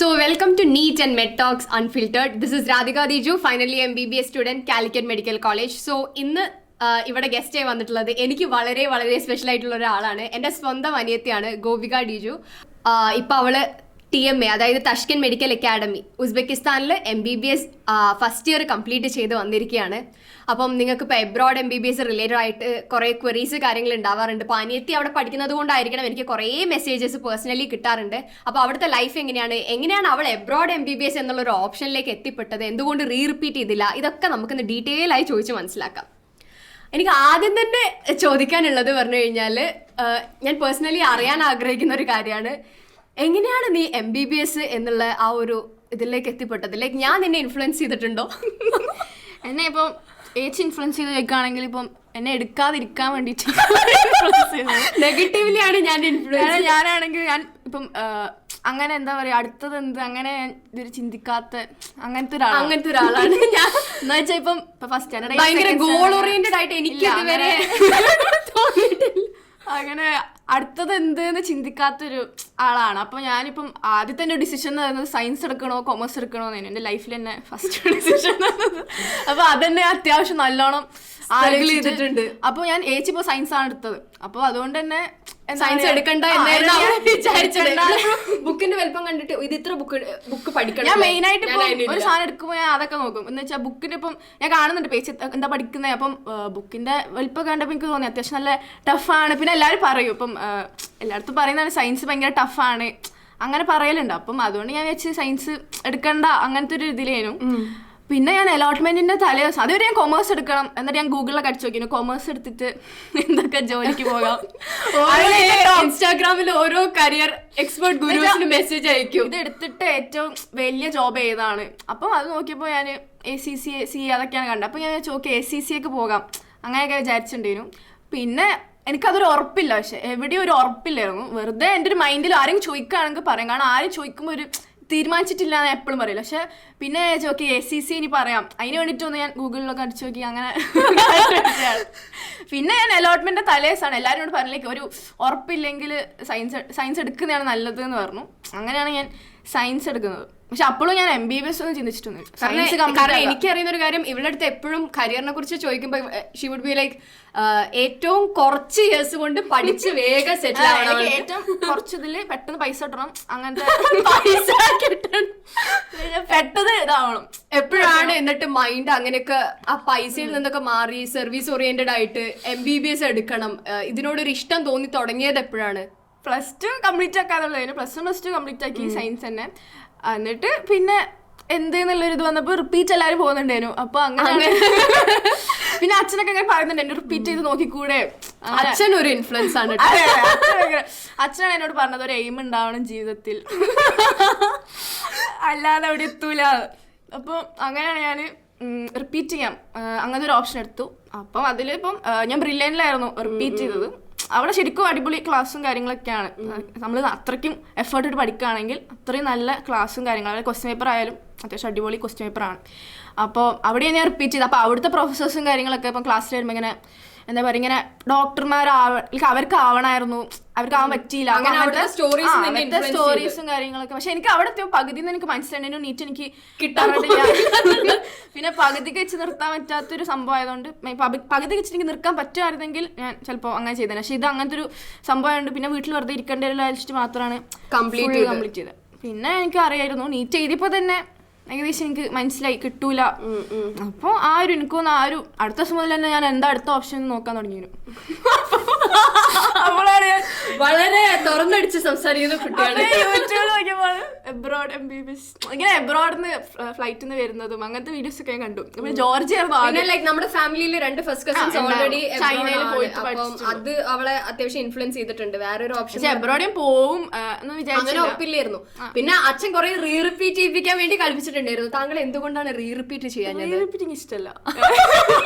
So, welcome to NEET and Med Talks Unfiltered. This is Radhika Diju, finally MBBS student, Calicut Medical College. So, ഇന്ന് ആ, ഇവിടെ guest ആയി വന്നിട്ടുള്ളത് എനിക്ക് വളരെ വളരെ സ്പെഷ്യൽ ആയിട്ടുള്ള ഒരാളാണ് എന്റെ സ്വന്തം അനിയത്തിയാണ് ഗോപിക ഡിജു ഇപ്പൊ അവൾ ടി എം എ അതായത് Tashkent medical academy ഉസ്ബെക്കിസ്ഥാനിൽ M B B S first year complete ചെയ്ത് വന്നിരിക്കുകയാണ് അപ്പം നിങ്ങൾക്ക് ഇപ്പോൾ abroad M B B S related ആയിട്ട് കുറേ ക്വറീസ് കാര്യങ്ങൾ ഉണ്ടാവാറുണ്ട് അപ്പോൾ അനിയത്തി അവിടെ പഠിക്കുന്നത് കൊണ്ടായിരിക്കണം എനിക്ക് കുറേ മെസ്സേജസ് പേഴ്സണലി കിട്ടാറുണ്ട്. അപ്പോൾ അവിടുത്തെ ലൈഫ് എങ്ങനെയാണ്? എങ്ങനെയാണ് അവൾ abroad M B B S എന്നുള്ള ഒരു ഓപ്ഷനിലേക്ക് എത്തിപ്പെട്ടത്? എന്തുകൊണ്ട് റീ റിപ്പീറ്റ് ചെയ്തില്ല? ഇതൊക്കെ നമുക്കിന്ന് ഡീറ്റെയിൽ ആയി ചോദിച്ച് മനസ്സിലാക്കാം. എനിക്ക് ആദ്യം തന്നെ ചോദിക്കാനുള്ളത് പറഞ്ഞു കഴിഞ്ഞാൽ ഞാൻ പേഴ്സണലി അറിയാൻ ആഗ്രഹിക്കുന്ന ഒരു കാര്യമാണ്. എങ്ങനെയാണ് നീ എം ബി ബി എസ് എന്നുള്ള ആ ഒരു ഇതിലേക്ക് എത്തിപ്പെട്ടത്? ലൈക്ക് ഞാൻ നിന്നെ ഇൻഫ്ലുവൻസ് ചെയ്തിട്ടുണ്ടോ? എന്നെ ഇപ്പം ഏച്ചി ഇൻഫ്ലുവൻസ് ചെയ്ത് വെക്കുകയാണെങ്കിൽ ഇപ്പം എന്നെ എടുക്കാതിരിക്കാൻ വേണ്ടിയിട്ട്. നെഗറ്റീവ്ലി ആണ് ഞാൻ ഇൻഫ്ലുവൻസ് ഞാനാണെങ്കിൽ ഞാൻ ഇപ്പം അങ്ങനെ എന്താ പറയാ അടുത്തത് എന്ത് അങ്ങനെ ഇതൊരു ചിന്തിക്കാത്ത അങ്ങനത്തെ ഒരാൾ അങ്ങനത്തെ ഒരാളാണ്. ഞാൻ എന്ന് വെച്ചാൽ ഇപ്പം ഫസ്റ്റ് ഭയങ്കര ഗോൾ ഓറിയന്റഡ് ആയിട്ട് എനിക്ക് ഇല്ല, ഇതുവരെ തോന്നിയിട്ടില്ല. അങ്ങനെ അടുത്തത് എന്ത് എന്ന് ചിന്തിക്കാത്തൊരു ആളാണ്. അപ്പൊ ഞാനിപ്പം ആദ്യത്തെ എന്റെ ഡിസിഷൻ എന്ന് പറയുന്നത് സയൻസ് എടുക്കണോ കോമേഴ്സ് എടുക്കണോ എന്ന് എന്റെ ലൈഫിൽ തന്നെ ഫസ്റ്റ് ഡിസിഷൻ അപ്പൊ അതെന്നെ അത്യാവശ്യം നല്ലോണം ആരെങ്കിലും ചെയ്തിട്ടുണ്ട്. അപ്പൊ ഞാൻ ഏച്ചി ഇപ്പൊ സയൻസ് ആണ് എടുത്തത്. അപ്പൊ അതുകൊണ്ട് തന്നെ സയൻസ് എടുക്കണ്ട. ബുക്കിന്റെ വലിപ്പം കണ്ടിട്ട് ഇത് ഇത്ര ബുക്ക് ബുക്ക് പഠിക്കണം ഞാൻ മെയിൻ ആയിട്ട്. ഒരു സാധനം എടുക്കുമ്പോൾ ഞാൻ അതൊക്കെ നോക്കും. എന്ന് വെച്ചാൽ ബുക്കിന്റെ ഇപ്പം ഞാൻ കാണുന്നുണ്ട് പേജ് എന്താ പഠിക്കുന്നത് അപ്പം ബുക്കിന്റെ വലിപ്പം കണ്ടപ്പോൾ എനിക്ക് തോന്നി അത്യാവശ്യം നല്ല ടഫാണ് പിന്നെ എല്ലാവരും പറയും. ഇപ്പം എല്ലായിടത്തും പറയുന്നതാണ് സയൻസ് ഭയങ്കര ടഫാണ് അങ്ങനെ പറയലുണ്ട്. അപ്പം അതുകൊണ്ട് ഞാൻ വെച്ച് സയൻസ് എടുക്കണ്ട അങ്ങനത്തെ ഒരു ഇതിലേനു. പിന്നെ ഞാൻ അലോട്ട്മെന്റിന്റെ തലേ ദിവസം അതുവരെ ഞാൻ കൊമേഴ്സ് എടുക്കണം. എന്നിട്ട് ഞാൻ ഗൂഗിളിലൊക്കെ അടിച്ചു നോക്കി കൊമേഴ്സ് എടുത്തിട്ട് എന്തൊക്കെ ജോലിക്ക് പോകാം. ഇൻസ്റ്റാഗ്രാമിൽ ഓരോ കരിയർ എക്സ്പേർട്ട് ഗുരുസിന് മെസ്സേജ് അയക്കും. ഇത് എടുത്തിട്ട് ഏറ്റവും വലിയ ജോബ് ഏതാണ്? അപ്പം അത് നോക്കിയപ്പോൾ ഞാൻ എ സി സി സി അതൊക്കെയാണ് കണ്ടത്. അപ്പം ഞാൻ ചോക്കി എ സി സി ഒക്കെ പോകാം. അങ്ങനെയൊക്കെ വിചാരിച്ചിട്ടുണ്ടായിരുന്നു. പിന്നെ എനിക്കതൊരു ഉറപ്പില്ല. പക്ഷെ എവിടെയും ഒരു ഉറപ്പില്ലായിരുന്നു. വെറുതെ എന്റെ ഒരു മൈൻഡിൽ ആരെങ്കിലും ചോദിക്കുകയാണെങ്കിൽ പറയാം. കാരണം ആരും ചോദിക്കുമ്പോൾ ഒരു തീരുമാനിച്ചിട്ടില്ല എന്ന് എപ്പോഴും പറയില്ല. പക്ഷെ പിന്നെ ചോക്കി എ സി സി ഇനി പറയാം. അതിന് വേണ്ടിയിട്ടൊന്ന് ഞാൻ ഗൂഗിളിലൊക്കെ അടിച്ചു നോക്കി. അങ്ങനെ പിന്നെ ഞാൻ അലോട്ട്മെന്റ് തലേസാണ്. എല്ലാവരും പറഞ്ഞില്ലേ ഒരു ഉറപ്പില്ലെങ്കിൽ സയൻസ് സയൻസ് എടുക്കുന്നതാണ് നല്ലത് എന്ന് പറഞ്ഞു. അങ്ങനെയാണ് ഞാൻ സയൻസ് എടുക്കുന്നത്. പക്ഷെ അപ്പോഴും ഞാൻ എം ബി ബി എസ് ഒന്നും ചിന്തിച്ചിട്ടൊന്നും സയൻസ് കാരണം എനിക്കറിയുന്ന ഒരു കാര്യം ഇവളുടെ അടുത്ത് എപ്പോഴും കരിയറിനെ കുറിച്ച് ചോദിക്കുമ്പോൾ ഷി വുഡ് ബി ലൈക്ക് ഏറ്റവും കുറച്ച് ഇയേഴ്സ് കൊണ്ട് പഠിച്ച് വേഗം സെറ്റിൽ ആവണം ഏറ്റവും കുറച്ചതിൽ പെട്ടെന്ന് പൈസ കിട്ടണം. അങ്ങനത്തെ പൈസ കിട്ടണം. പെട്ടെന്ന് ഇതാവണം. എപ്പോഴാണ് എന്നിട്ട് മൈൻഡ് അങ്ങനെയൊക്കെ ആ പൈസയിൽ നിന്നൊക്കെ മാറി സർവീസ് ഓറിയന്റഡ് ആയിട്ട് എം ബി ബി എസ് എടുക്കണം? ഇതിനോടൊരു ഇഷ്ടം തോന്നി തുടങ്ങിയത് എപ്പോഴാണ്? Plus two complete ആക്കാന്നുള്ളതിന് plus one plus two complete ആക്കി സയൻസ് തന്നെ. എന്നിട്ട് പിന്നെ എന്തെന്നുള്ളൊരു ഇത് വന്നപ്പോൾ റിപ്പീറ്റ് എല്ലാവരും പോകുന്നുണ്ടായിരുന്നു. അപ്പൊ അങ്ങനെ. പിന്നെ അച്ഛനൊക്കെ അങ്ങനെ പറയുന്നുണ്ട് റിപ്പീറ്റ് ചെയ്ത് നോക്കിക്കൂടെ? അച്ഛൻ ഒരു ഇൻഫ്ലുവൻസ് ആണ് അച്ഛനാണ് എന്നോട് പറഞ്ഞത് ഒരു എയിം ഉണ്ടാവണം ജീവിതത്തിൽ. അല്ലാതെ അവിടെ എത്തൂല. അപ്പോൾ അങ്ങനെയാണ് ഞാൻ റിപ്പീറ്റ് ചെയ്യാം. അങ്ങനത്തെ ഒരു ഓപ്ഷൻ എടുത്തു. അപ്പം അതിലിപ്പം ഞാൻ ബ്രില്യനിലായിരുന്നു റിപ്പീറ്റ് ചെയ്തത്. അവിടെ ശരിക്കും അടിപൊളി ക്ലാസ്സും കാര്യങ്ങളൊക്കെയാണ്. നമ്മൾ അത്രയ്ക്കും എഫേർട്ട് ഇട്ട് പഠിക്കുകയാണെങ്കിൽ അത്രയും നല്ല ക്ലാസ്സും കാര്യങ്ങളും ക്വസ്റ്റ്യൻ പേപ്പർ ആയാലും അത്യാവശ്യം അടിപൊളി ക്വസ്റ്റ്യൻ പേപ്പറാണ് അപ്പോൾ അവിടെ ഞാൻ റിപ്പീറ്റ് ചെയ്ത് അപ്പോൾ അവിടുത്തെ പ്രൊഫസേഴ്സും കാര്യങ്ങളൊക്കെ ഇപ്പം ക്ലാസ്സിൽ വരുമ്പോൾ ഇങ്ങനെ എന്താ പറയുക ഇങ്ങനെ ഡോക്ടർമാരാവ അവർക്ക് ആവണായിരുന്നു അവർക്ക് ആവാൻ പറ്റിയില്ല സ്റ്റോറീസും കാര്യങ്ങളൊക്കെ. പക്ഷെ എനിക്ക് അവിടെ എത്തിയോ പകുതി എനിക്ക് മനസ്സിലായി. നീറ്റ് എനിക്ക് കിട്ടാൻ കിട്ടാറില്ല പിന്നെ പകുതിക്ക് വെച്ച് നിർത്താൻ പറ്റാത്തൊരു സംഭവം ആയതുകൊണ്ട് പകുതി- വെച്ച് എനിക്ക് നിർക്കാൻ പറ്റുമായിരുന്നെങ്കിൽ ഞാൻ ചിലപ്പോൾ അങ്ങനെ ചെയ്തേനെ. പക്ഷെ ഇത് അങ്ങനത്തെ ഒരു സംഭവം ആയതുകൊണ്ട് പിന്നെ വീട്ടിൽ വെറുതെ വെച്ചിട്ട് മാത്രമാണ് കംപ്ലീറ്റ് കംപ്ലീറ്റ് ചെയ്തത്. പിന്നെ എനിക്ക് അറിയായിരുന്നു നീറ്റ് എഴുതിയപ്പോൾ തന്നെ ഏകദേശം എനിക്ക് മനസ്സിലായി കിട്ടൂല. അപ്പോൾ ആ ഒരു എനിക്ക് തോന്നുന്നു ആ ഒരു അടുത്ത ദിവസം മുതൽ തന്നെ ഞാൻ എന്താ അടുത്ത ഓപ്ഷൻ നോക്കാൻ തുടങ്ങിയിരുന്നു. അപ്പോഴാണ് ഞാൻ വളരെ തുറന്നടിച്ച് സംസാരിക്കുന്ന കുട്ടിയാണ്. യൂട്യൂബിൽ നോക്കിയപ്പോൾ abroad M B B S ഇങ്ങനെ എബ്രോഡിന്ന് ഫ്ലൈറ്റിൽ നിന്ന് വരുന്നതും അങ്ങനത്തെ വീഡിയോസ് ഒക്കെ ഞാൻ കണ്ടു. പിന്നെ ജോർജ് ആയിരുന്നു ലൈക്ക് നമ്മുടെ ഫാമിലിയിൽ രണ്ട് ഫസ്റ്റ് കസിൻസ് ഓൾറെഡി ചൈനയിൽ പോയിട്ട് അപ്പം അത് അവളെ അത്യാവശ്യം ഇൻഫ്ലുവൻസ് ചെയ്തിട്ടുണ്ട്. വേറൊരു ഓപ്ഷൻ എബ്രോഡും പോവും എന്ന് അങ്ങനെ വിചാരിച്ചില്ല. ഉറപ്പില്ലായിരുന്നു. പിന്നെ അച്ഛൻ കുറെ റീ റിപ്പീറ്റ് ചെയ്യിപ്പിക്കാൻ വേണ്ടി കൽപ്പിച്ചിട്ടുണ്ടായിരുന്നു താങ്കൾ എന്തുകൊണ്ടാണ് റീ റിപ്പീറ്റ് ചെയ്യാൻ റിപ്പീറ്റ് എനിക്ക് ഇഷ്ടമല്ല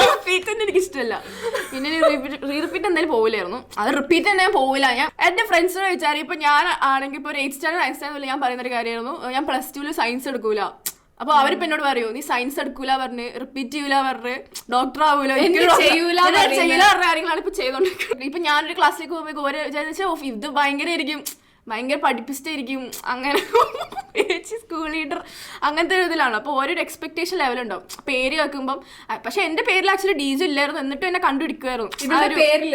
റിപ്പീറ്റ് തന്നെ എനിക്ക് ഇഷ്ടമല്ല പിന്നെ റീ റിപ്പീറ്റ് എന്തായാലും പോവില്ലായിരുന്നു അത് റിപ്പീറ്റ് തന്നെ ഞാൻ പോവില്ല ഞാൻ എന്റെ ഫ്രണ്ട്സിനെ വിചാരി ഇപ്പൊ ഞാൻ ആണെങ്കിൽ ഇപ്പൊ ഒരു എയ്റ്റ് സ്റ്റാൻഡേർഡ് നയൻ സ്റ്റാൻഡേർഡ് ഞാൻ പറയുന്ന ഒരു കാര്യമായിരുന്നു ഞാൻ പ്ലസ് ടുവിൽ സയൻസ് എടുക്കൂല അപ്പൊ അവരിപ്പോ എന്നോട് പറയൂ നീ സയൻസ് എടുക്കൂല പറഞ്ഞ് റിപ്പീറ്റ് ചെയ്യൂല പറഞ്ഞ് ഡോക്ടർ ആവൂലോ ചെയ്യൂല പറഞ്ഞ കാര്യങ്ങളാണ് ഇപ്പൊ ചെയ്തോണ്ടിരിക്കുന്നത് ഇപ്പൊ ഞാനൊരു ക്ലാസ്സിലേക്ക് പോകുമ്പോൾ ഓരോ വിചാരിച്ചാൽ ഇത് ഭയങ്കര ആയിരിക്കും ഭയങ്കര പഠിപ്പിച്ചിട്ടായിരിക്കും അങ്ങനെ ചേച്ചി സ്കൂൾ ലീഡർ അങ്ങനത്തെ ഒരു ഇതിലാണ് അപ്പോൾ ഓരോ എക്സ്പെക്ടേഷൻ ലെവലുണ്ടാവും പേര് കേൾക്കുമ്പം പക്ഷെ എന്റെ പേരിൽ ആക്ച്വലി ഡീജു ഇല്ലായിരുന്നു. എന്നിട്ടും എന്നെ കണ്ടുപിടിക്കുമായിരുന്നു ഇതിന്റെ പേരിൽ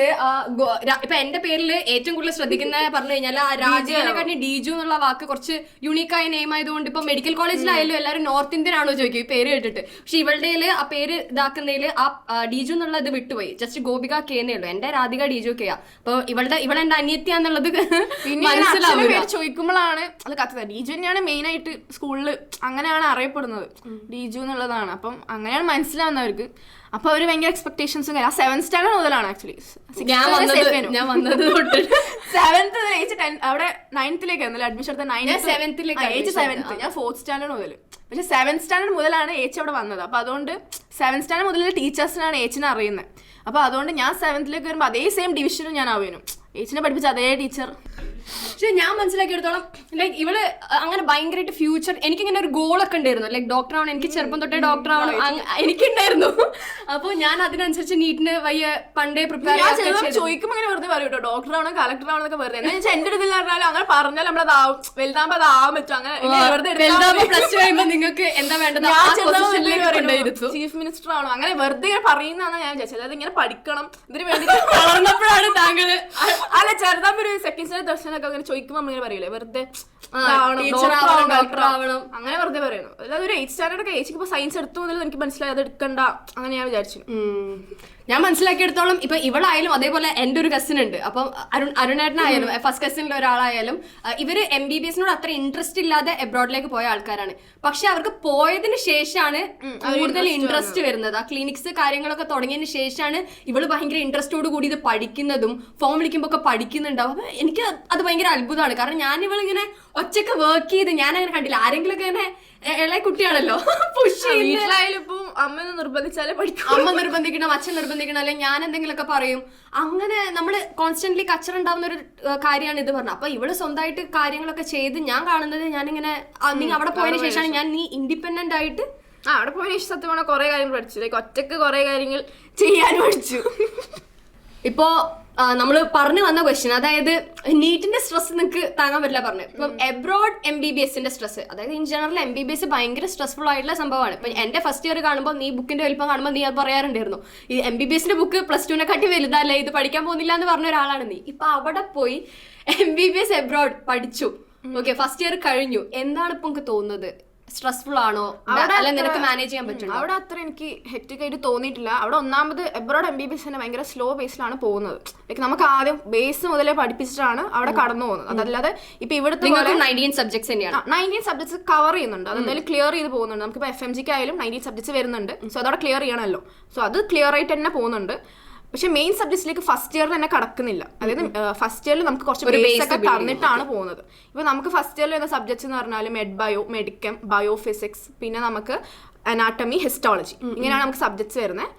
ഇപ്പൊ എന്റെ പേരിൽ ഏറ്റവും കൂടുതൽ ശ്രദ്ധിക്കുന്ന പറഞ്ഞു കഴിഞ്ഞാൽ ആ രാജേനെക്കാട്ടി ഡീജു എന്നുള്ള വാക്ക് കുറച്ച് യുണീക്കായ നെയിം ആയതുകൊണ്ട് ഇപ്പൊ മെഡിക്കൽ കോളേജിലായാലും എല്ലാവരും നോർത്ത് ഇന്ത്യൻ ആണോ ചോദിക്കും ഈ പേര് കേട്ടിട്ട്. പക്ഷെ ഇവളുടെ ആ പേര് ഇതാക്കുന്നതിൽ ആ ഡീജു എന്നുള്ള ഇത് വിട്ടുപോയി. ജസ്റ്റ് ഗോപിക കെ എന്നേ ഉള്ളൂ. എന്റെ രാധിക ഡീജു കെയാ അപ്പൊ ഇവളുടെ ഇവളെ എന്റെ അനിയത്തിയാന്നുള്ളത് അച്ഛന്റെ പേര് ചോദിക്കുമ്പോഴാണ് അത് കത്തത്. ഡിജു തന്നെയാണ് മെയിൻ ആയിട്ട് സ്കൂളിൽ അങ്ങനെയാണ് അറിയപ്പെടുന്നത്. ഡിജു എന്നുള്ളതാണ്. അപ്പം അങ്ങനെയാണ് മനസ്സിലാവുന്നവർക്ക്. അപ്പൊ അവർ ഭയങ്കര എക്സ്പെക്ടേഷൻസും ആ സെവൻ സ്റ്റാൻഡേർഡ് മുതലാണ് ആക്ച്വലി ഞാൻ വന്നത് തൊട്ട് സെവൻത്ത് ഏജ് ടെൻ അവിടെ നയൻത്തിലേക്ക് അഡ്മിഷൻ എടുത്ത ഞാൻ ഏജ് സെവൻത്ത് ഫോർത്ത് സ്റ്റാൻഡേർഡ് മുതൽ പക്ഷെ സെവൻത് സ്റ്റാൻഡേർഡ് മുതലാണ് ഏച്ച് അവിടെ വന്നത്. അപ്പൊ അതുകൊണ്ട് സെവൻത് സ്റ്റാൻഡേർഡ് മുതൽ ടീച്ചേഴ്സിനാണ് ഏച്ചിനെ അറിയുന്നത്. അപ്പൊ അതുകൊണ്ട് ഞാൻ സെവൻത്തിലേക്ക് വരുമ്പോൾ അതേ സെയിം ഡിവിഷനും ഞാൻ ആവുന്നു ഏച്ചിനെ പഠിപ്പിച്ച അതേ ടീച്ചർ. പക്ഷെ ഞാൻ മനസ്സിലാക്കിയെടുത്തോളം ലൈക്ക് ഇവൾ അങ്ങനെ ഭയങ്കരമായിട്ട് ഫ്യൂച്ചർ എനിക്കിങ്ങനെ ഒരു ഗോളൊക്കെ ഉണ്ടായിരുന്നു. ലൈക്ക് ഡോക്ടർ ആവണം എനിക്ക് ചെറുപ്പം തൊട്ടേ ഡോക്ടർ ആവണം എനിക്കുണ്ടായിരുന്നു. അപ്പോൾ ഞാൻ അതിനനുസരിച്ച് നീറ്റിന് വയ്യ പണ്ടേ പ്രിപ്പയർ ചോദിക്കുമ്പോൾ അങ്ങനെ വെറുതെ പറയും കേട്ടോ ഡോക്ടർ ആണോ കളക്ടർ ആണോ എന്നൊക്കെ വെറുതെ എന്റെ ഇതിൽ പറഞ്ഞാലും അങ്ങനെ പറഞ്ഞാൽ നമ്മളതാവും. വലുതാകുമ്പോൾ അതാവാൻ പറ്റും. അങ്ങനെ വെറുതെ പ്ലസ് ടു കഴിയുമ്പോൾ നിങ്ങൾക്ക് എന്താ വേണ്ടത്? ചീഫ് മിനിസ്റ്റർ ആണോ അങ്ങനെ വെറുതെ ഇങ്ങനെ പറയുന്നതാണ് ഞാൻ വിചാരിച്ചത്. അതായത് ഇങ്ങനെ പഠിക്കണം. ഇതിന് വേണ്ടി വളർന്നപ്പോഴാണ് താങ്കൾ അല്ല ചെറുതാമ്പ ഒരു സെക്കൻഡ് സ്റ്റാൻഡ് ദർശനം ഒക്കെ അങ്ങനെ ചോദിക്കുമ്പോൾ നമ്മളിങ്ങനെ പറയൂലേ വെറുതെ. അങ്ങനെ വെറുതെ പറയണം. അതായത് ഒരു എയ്റ്റ് സ്റ്റാൻഡേർഡ് ഒക്കെ ഏച്ചിക്ക് ഇപ്പൊ സയൻസ് എടുത്തു മുതൽ എനിക്ക് മനസ്സിലായി. അത് എടുക്കണ്ട. അങ്ങനെ ഞാൻ വിചാരിച്ചു ഉം. ഞാൻ മനസ്സിലാക്കിയെടുത്തോളം ഇപ്പൊ ഇവളായാലും അതേപോലെ എന്റെ ഒരു കസിൻ ഉണ്ട്. അപ്പം അരുൺ അരുണേട്ടനായാലും ഫസ്റ്റ് കസിനിലെ ഒരാളായാലും ഇവർ എം ബി ബി എസിനോട് അത്ര ഇൻട്രസ്റ്റ് ഇല്ലാതെ എബ്രോഡിലേക്ക് പോയ ആൾക്കാരാണ്. പക്ഷെ അവർക്ക് പോയതിന് ശേഷമാണ് കൂടുതൽ ഇൻട്രസ്റ്റ് വരുന്നത്. ആ ക്ലിനിക്സ് കാര്യങ്ങളൊക്കെ തുടങ്ങിയതിന് ശേഷമാണ് ഇവൾ ഭയങ്കര ഇൻട്രസ്റ്റോട് കൂടി ഇത് പഠിക്കുന്നതും ഫോം വിളിക്കുമ്പോ ഒക്കെ പഠിക്കുന്നുണ്ടാവും. അപ്പൊ എനിക്ക് അത് ഭയങ്കര അത്ഭുതമാണ്. കാരണം ഞാൻ ഇവളിങ്ങനെ ഒറ്റയ്ക്ക് വർക്ക് ചെയ്ത് ഞാൻ അങ്ങനെ കണ്ടില്ല. ആരെങ്കിലും ഒക്കെ ഇങ്ങനെ ഇളയ കുട്ടിയാണല്ലോ. പുഷ് വീട്ടിലായാലും ഇപ്പൊ അമ്മ നിർബന്ധിച്ചാലേ പഠിക്കും അമ്മ നിർബന്ധിക്കണം അച്ഛൻ നിർബന്ധിക്കണം. അല്ലെങ്കിൽ ഞാൻ എന്തെങ്കിലുമൊക്കെ പറയും. അങ്ങനെ നമ്മൾ കോൺസ്റ്റന്റ്ലി കച്ചറ ഉണ്ടാവുന്ന ഒരു കാര്യമാണ് ഇത് പറഞ്ഞത്. അപ്പൊ ഇവൾ സ്വന്തമായിട്ട് കാര്യങ്ങളൊക്കെ ചെയ്ത് ഞാൻ കാണുന്നത് ഞാനിങ്ങനെ നീ അവിടെ പോയതിനു ശേഷമാണ് ഞാൻ നീ ഇൻഡിപെൻഡന്റ് ആയിട്ട് ആ അവിടെ പോയതിനു ശേഷം സത്യം പറഞ്ഞാൽ കുറെ കാര്യങ്ങൾ പഠിച്ചു. ലൈക്ക് ഒറ്റയ്ക്ക് കുറെ കാര്യങ്ങൾ ചെയ്യാൻ പഠിച്ചു. ഇപ്പോ നമ്മൾ പറഞ്ഞു വന്ന ക്വസ്റ്റ്യൻ അതായത് നീറ്റിന്റെ സ്ട്രെസ് നിങ്ങൾക്ക് താങ്ങാൻ പറ്റില്ല പറഞ്ഞു. ഇപ്പം എബ്രോഡ് എം ബി ബി എസിന്റെ സ്ട്രെസ് അതായത് in general M B B S ഭയങ്കര സ്ട്രെസ്ഫുൾ ആയിട്ടുള്ള സംഭവമാണ്. ഇപ്പൊ എന്റെ ഫസ്റ്റ് ഇയർ കാണുമ്പോൾ നീ ബുക്കിന്റെ വലിപ്പം കാണുമ്പോൾ നീ അത് പറയാറുണ്ടായിരുന്നു. ഈ എം ബി ബി എസിന്റെ ബുക്ക് പ്ലസ് ടുവിനെ കാട്ടി വലുതല്ലേ ഇത് പഠിക്കാൻ പോകുന്നില്ല എന്ന് പറഞ്ഞ ഒരാളാണ് നീ. ഇപ്പൊ അവിടെ പോയി M B B S abroad പഠിച്ചു. ഓക്കെ ഫസ്റ്റ് ഇയർ കഴിഞ്ഞു. എന്താണ് ഇപ്പൊ നിങ്ങൾക്ക് തോന്നുന്നത്? സ്ട്രെസ്ഫുൾ ആണോ? അല്ല നിനക്ക് മാനേജ് ചെയ്യാൻ പറ്റും അവിടെ അത്ര എനിക്ക് ഹെക്റ്റിക് ആയിട്ട് തോന്നിയിട്ടില്ല. അവിടെ ഒന്നാമത് abroad M B B S തന്നെ ഭയങ്കര സ്ലോ ബേസിലാണ് പോകുന്നത്. ലൈക്ക് നമുക്ക് ആദ്യം ബേസ് മുതലേ പഠിപ്പിച്ചിട്ടാണ് അവിടെ കടന്നു പോകുന്നത്. അതല്ലാതെ ഇപ്പൊ ഇവിടുത്തെ നയന്റീൻ സബ്ജക്ട്സ് തന്നെയാണ്. നയന്റീൻ സബ്ജക്ട്സ് കവർ ചെയ്യുന്നുണ്ട്. അതെന്തായാലും ക്ലിയർ ചെയ്ത് പോകുന്നുണ്ട്. നമുക്ക് എഫ് എം ജിക്ക് ആയാലും നയന്റീൻ സബ്ജക്ട്സ് വരുന്നുണ്ട്. സോ അതവിടെ ക്ലിയർ ചെയ്യണമല്ലോ. സോ അത് ക്ലിയർ ആയിട്ട് തന്നെ പോകുന്നുണ്ട്. പക്ഷെ മെയിൻ സബ്ജക്ട്സിലേക്ക് ഫസ്റ്റ് ഇയറിൽ തന്നെ കടക്കുന്നില്ല. അതായത് ഫസ്റ്റ് ഇയറിൽ നമുക്ക് കുറച്ച് ബേസ് ഒക്കെ തന്നിട്ടാണ് പോകുന്നത്. ഇപ്പൊ നമുക്ക് ഫസ്റ്റ് ഇയറിൽ വരുന്ന സബ്ജക്ട്സ് എന്ന് പറഞ്ഞാൽ മെഡ് ബയോ മെഡിക്കം ബയോ ഫിസിക്സ് പിന്നെ നമുക്ക് അനാട്ടമി ഹിസ്റ്റോളജി ഇങ്ങനെയാണ് നമുക്ക് സബ്ജക്ട്സ് വരുന്നത്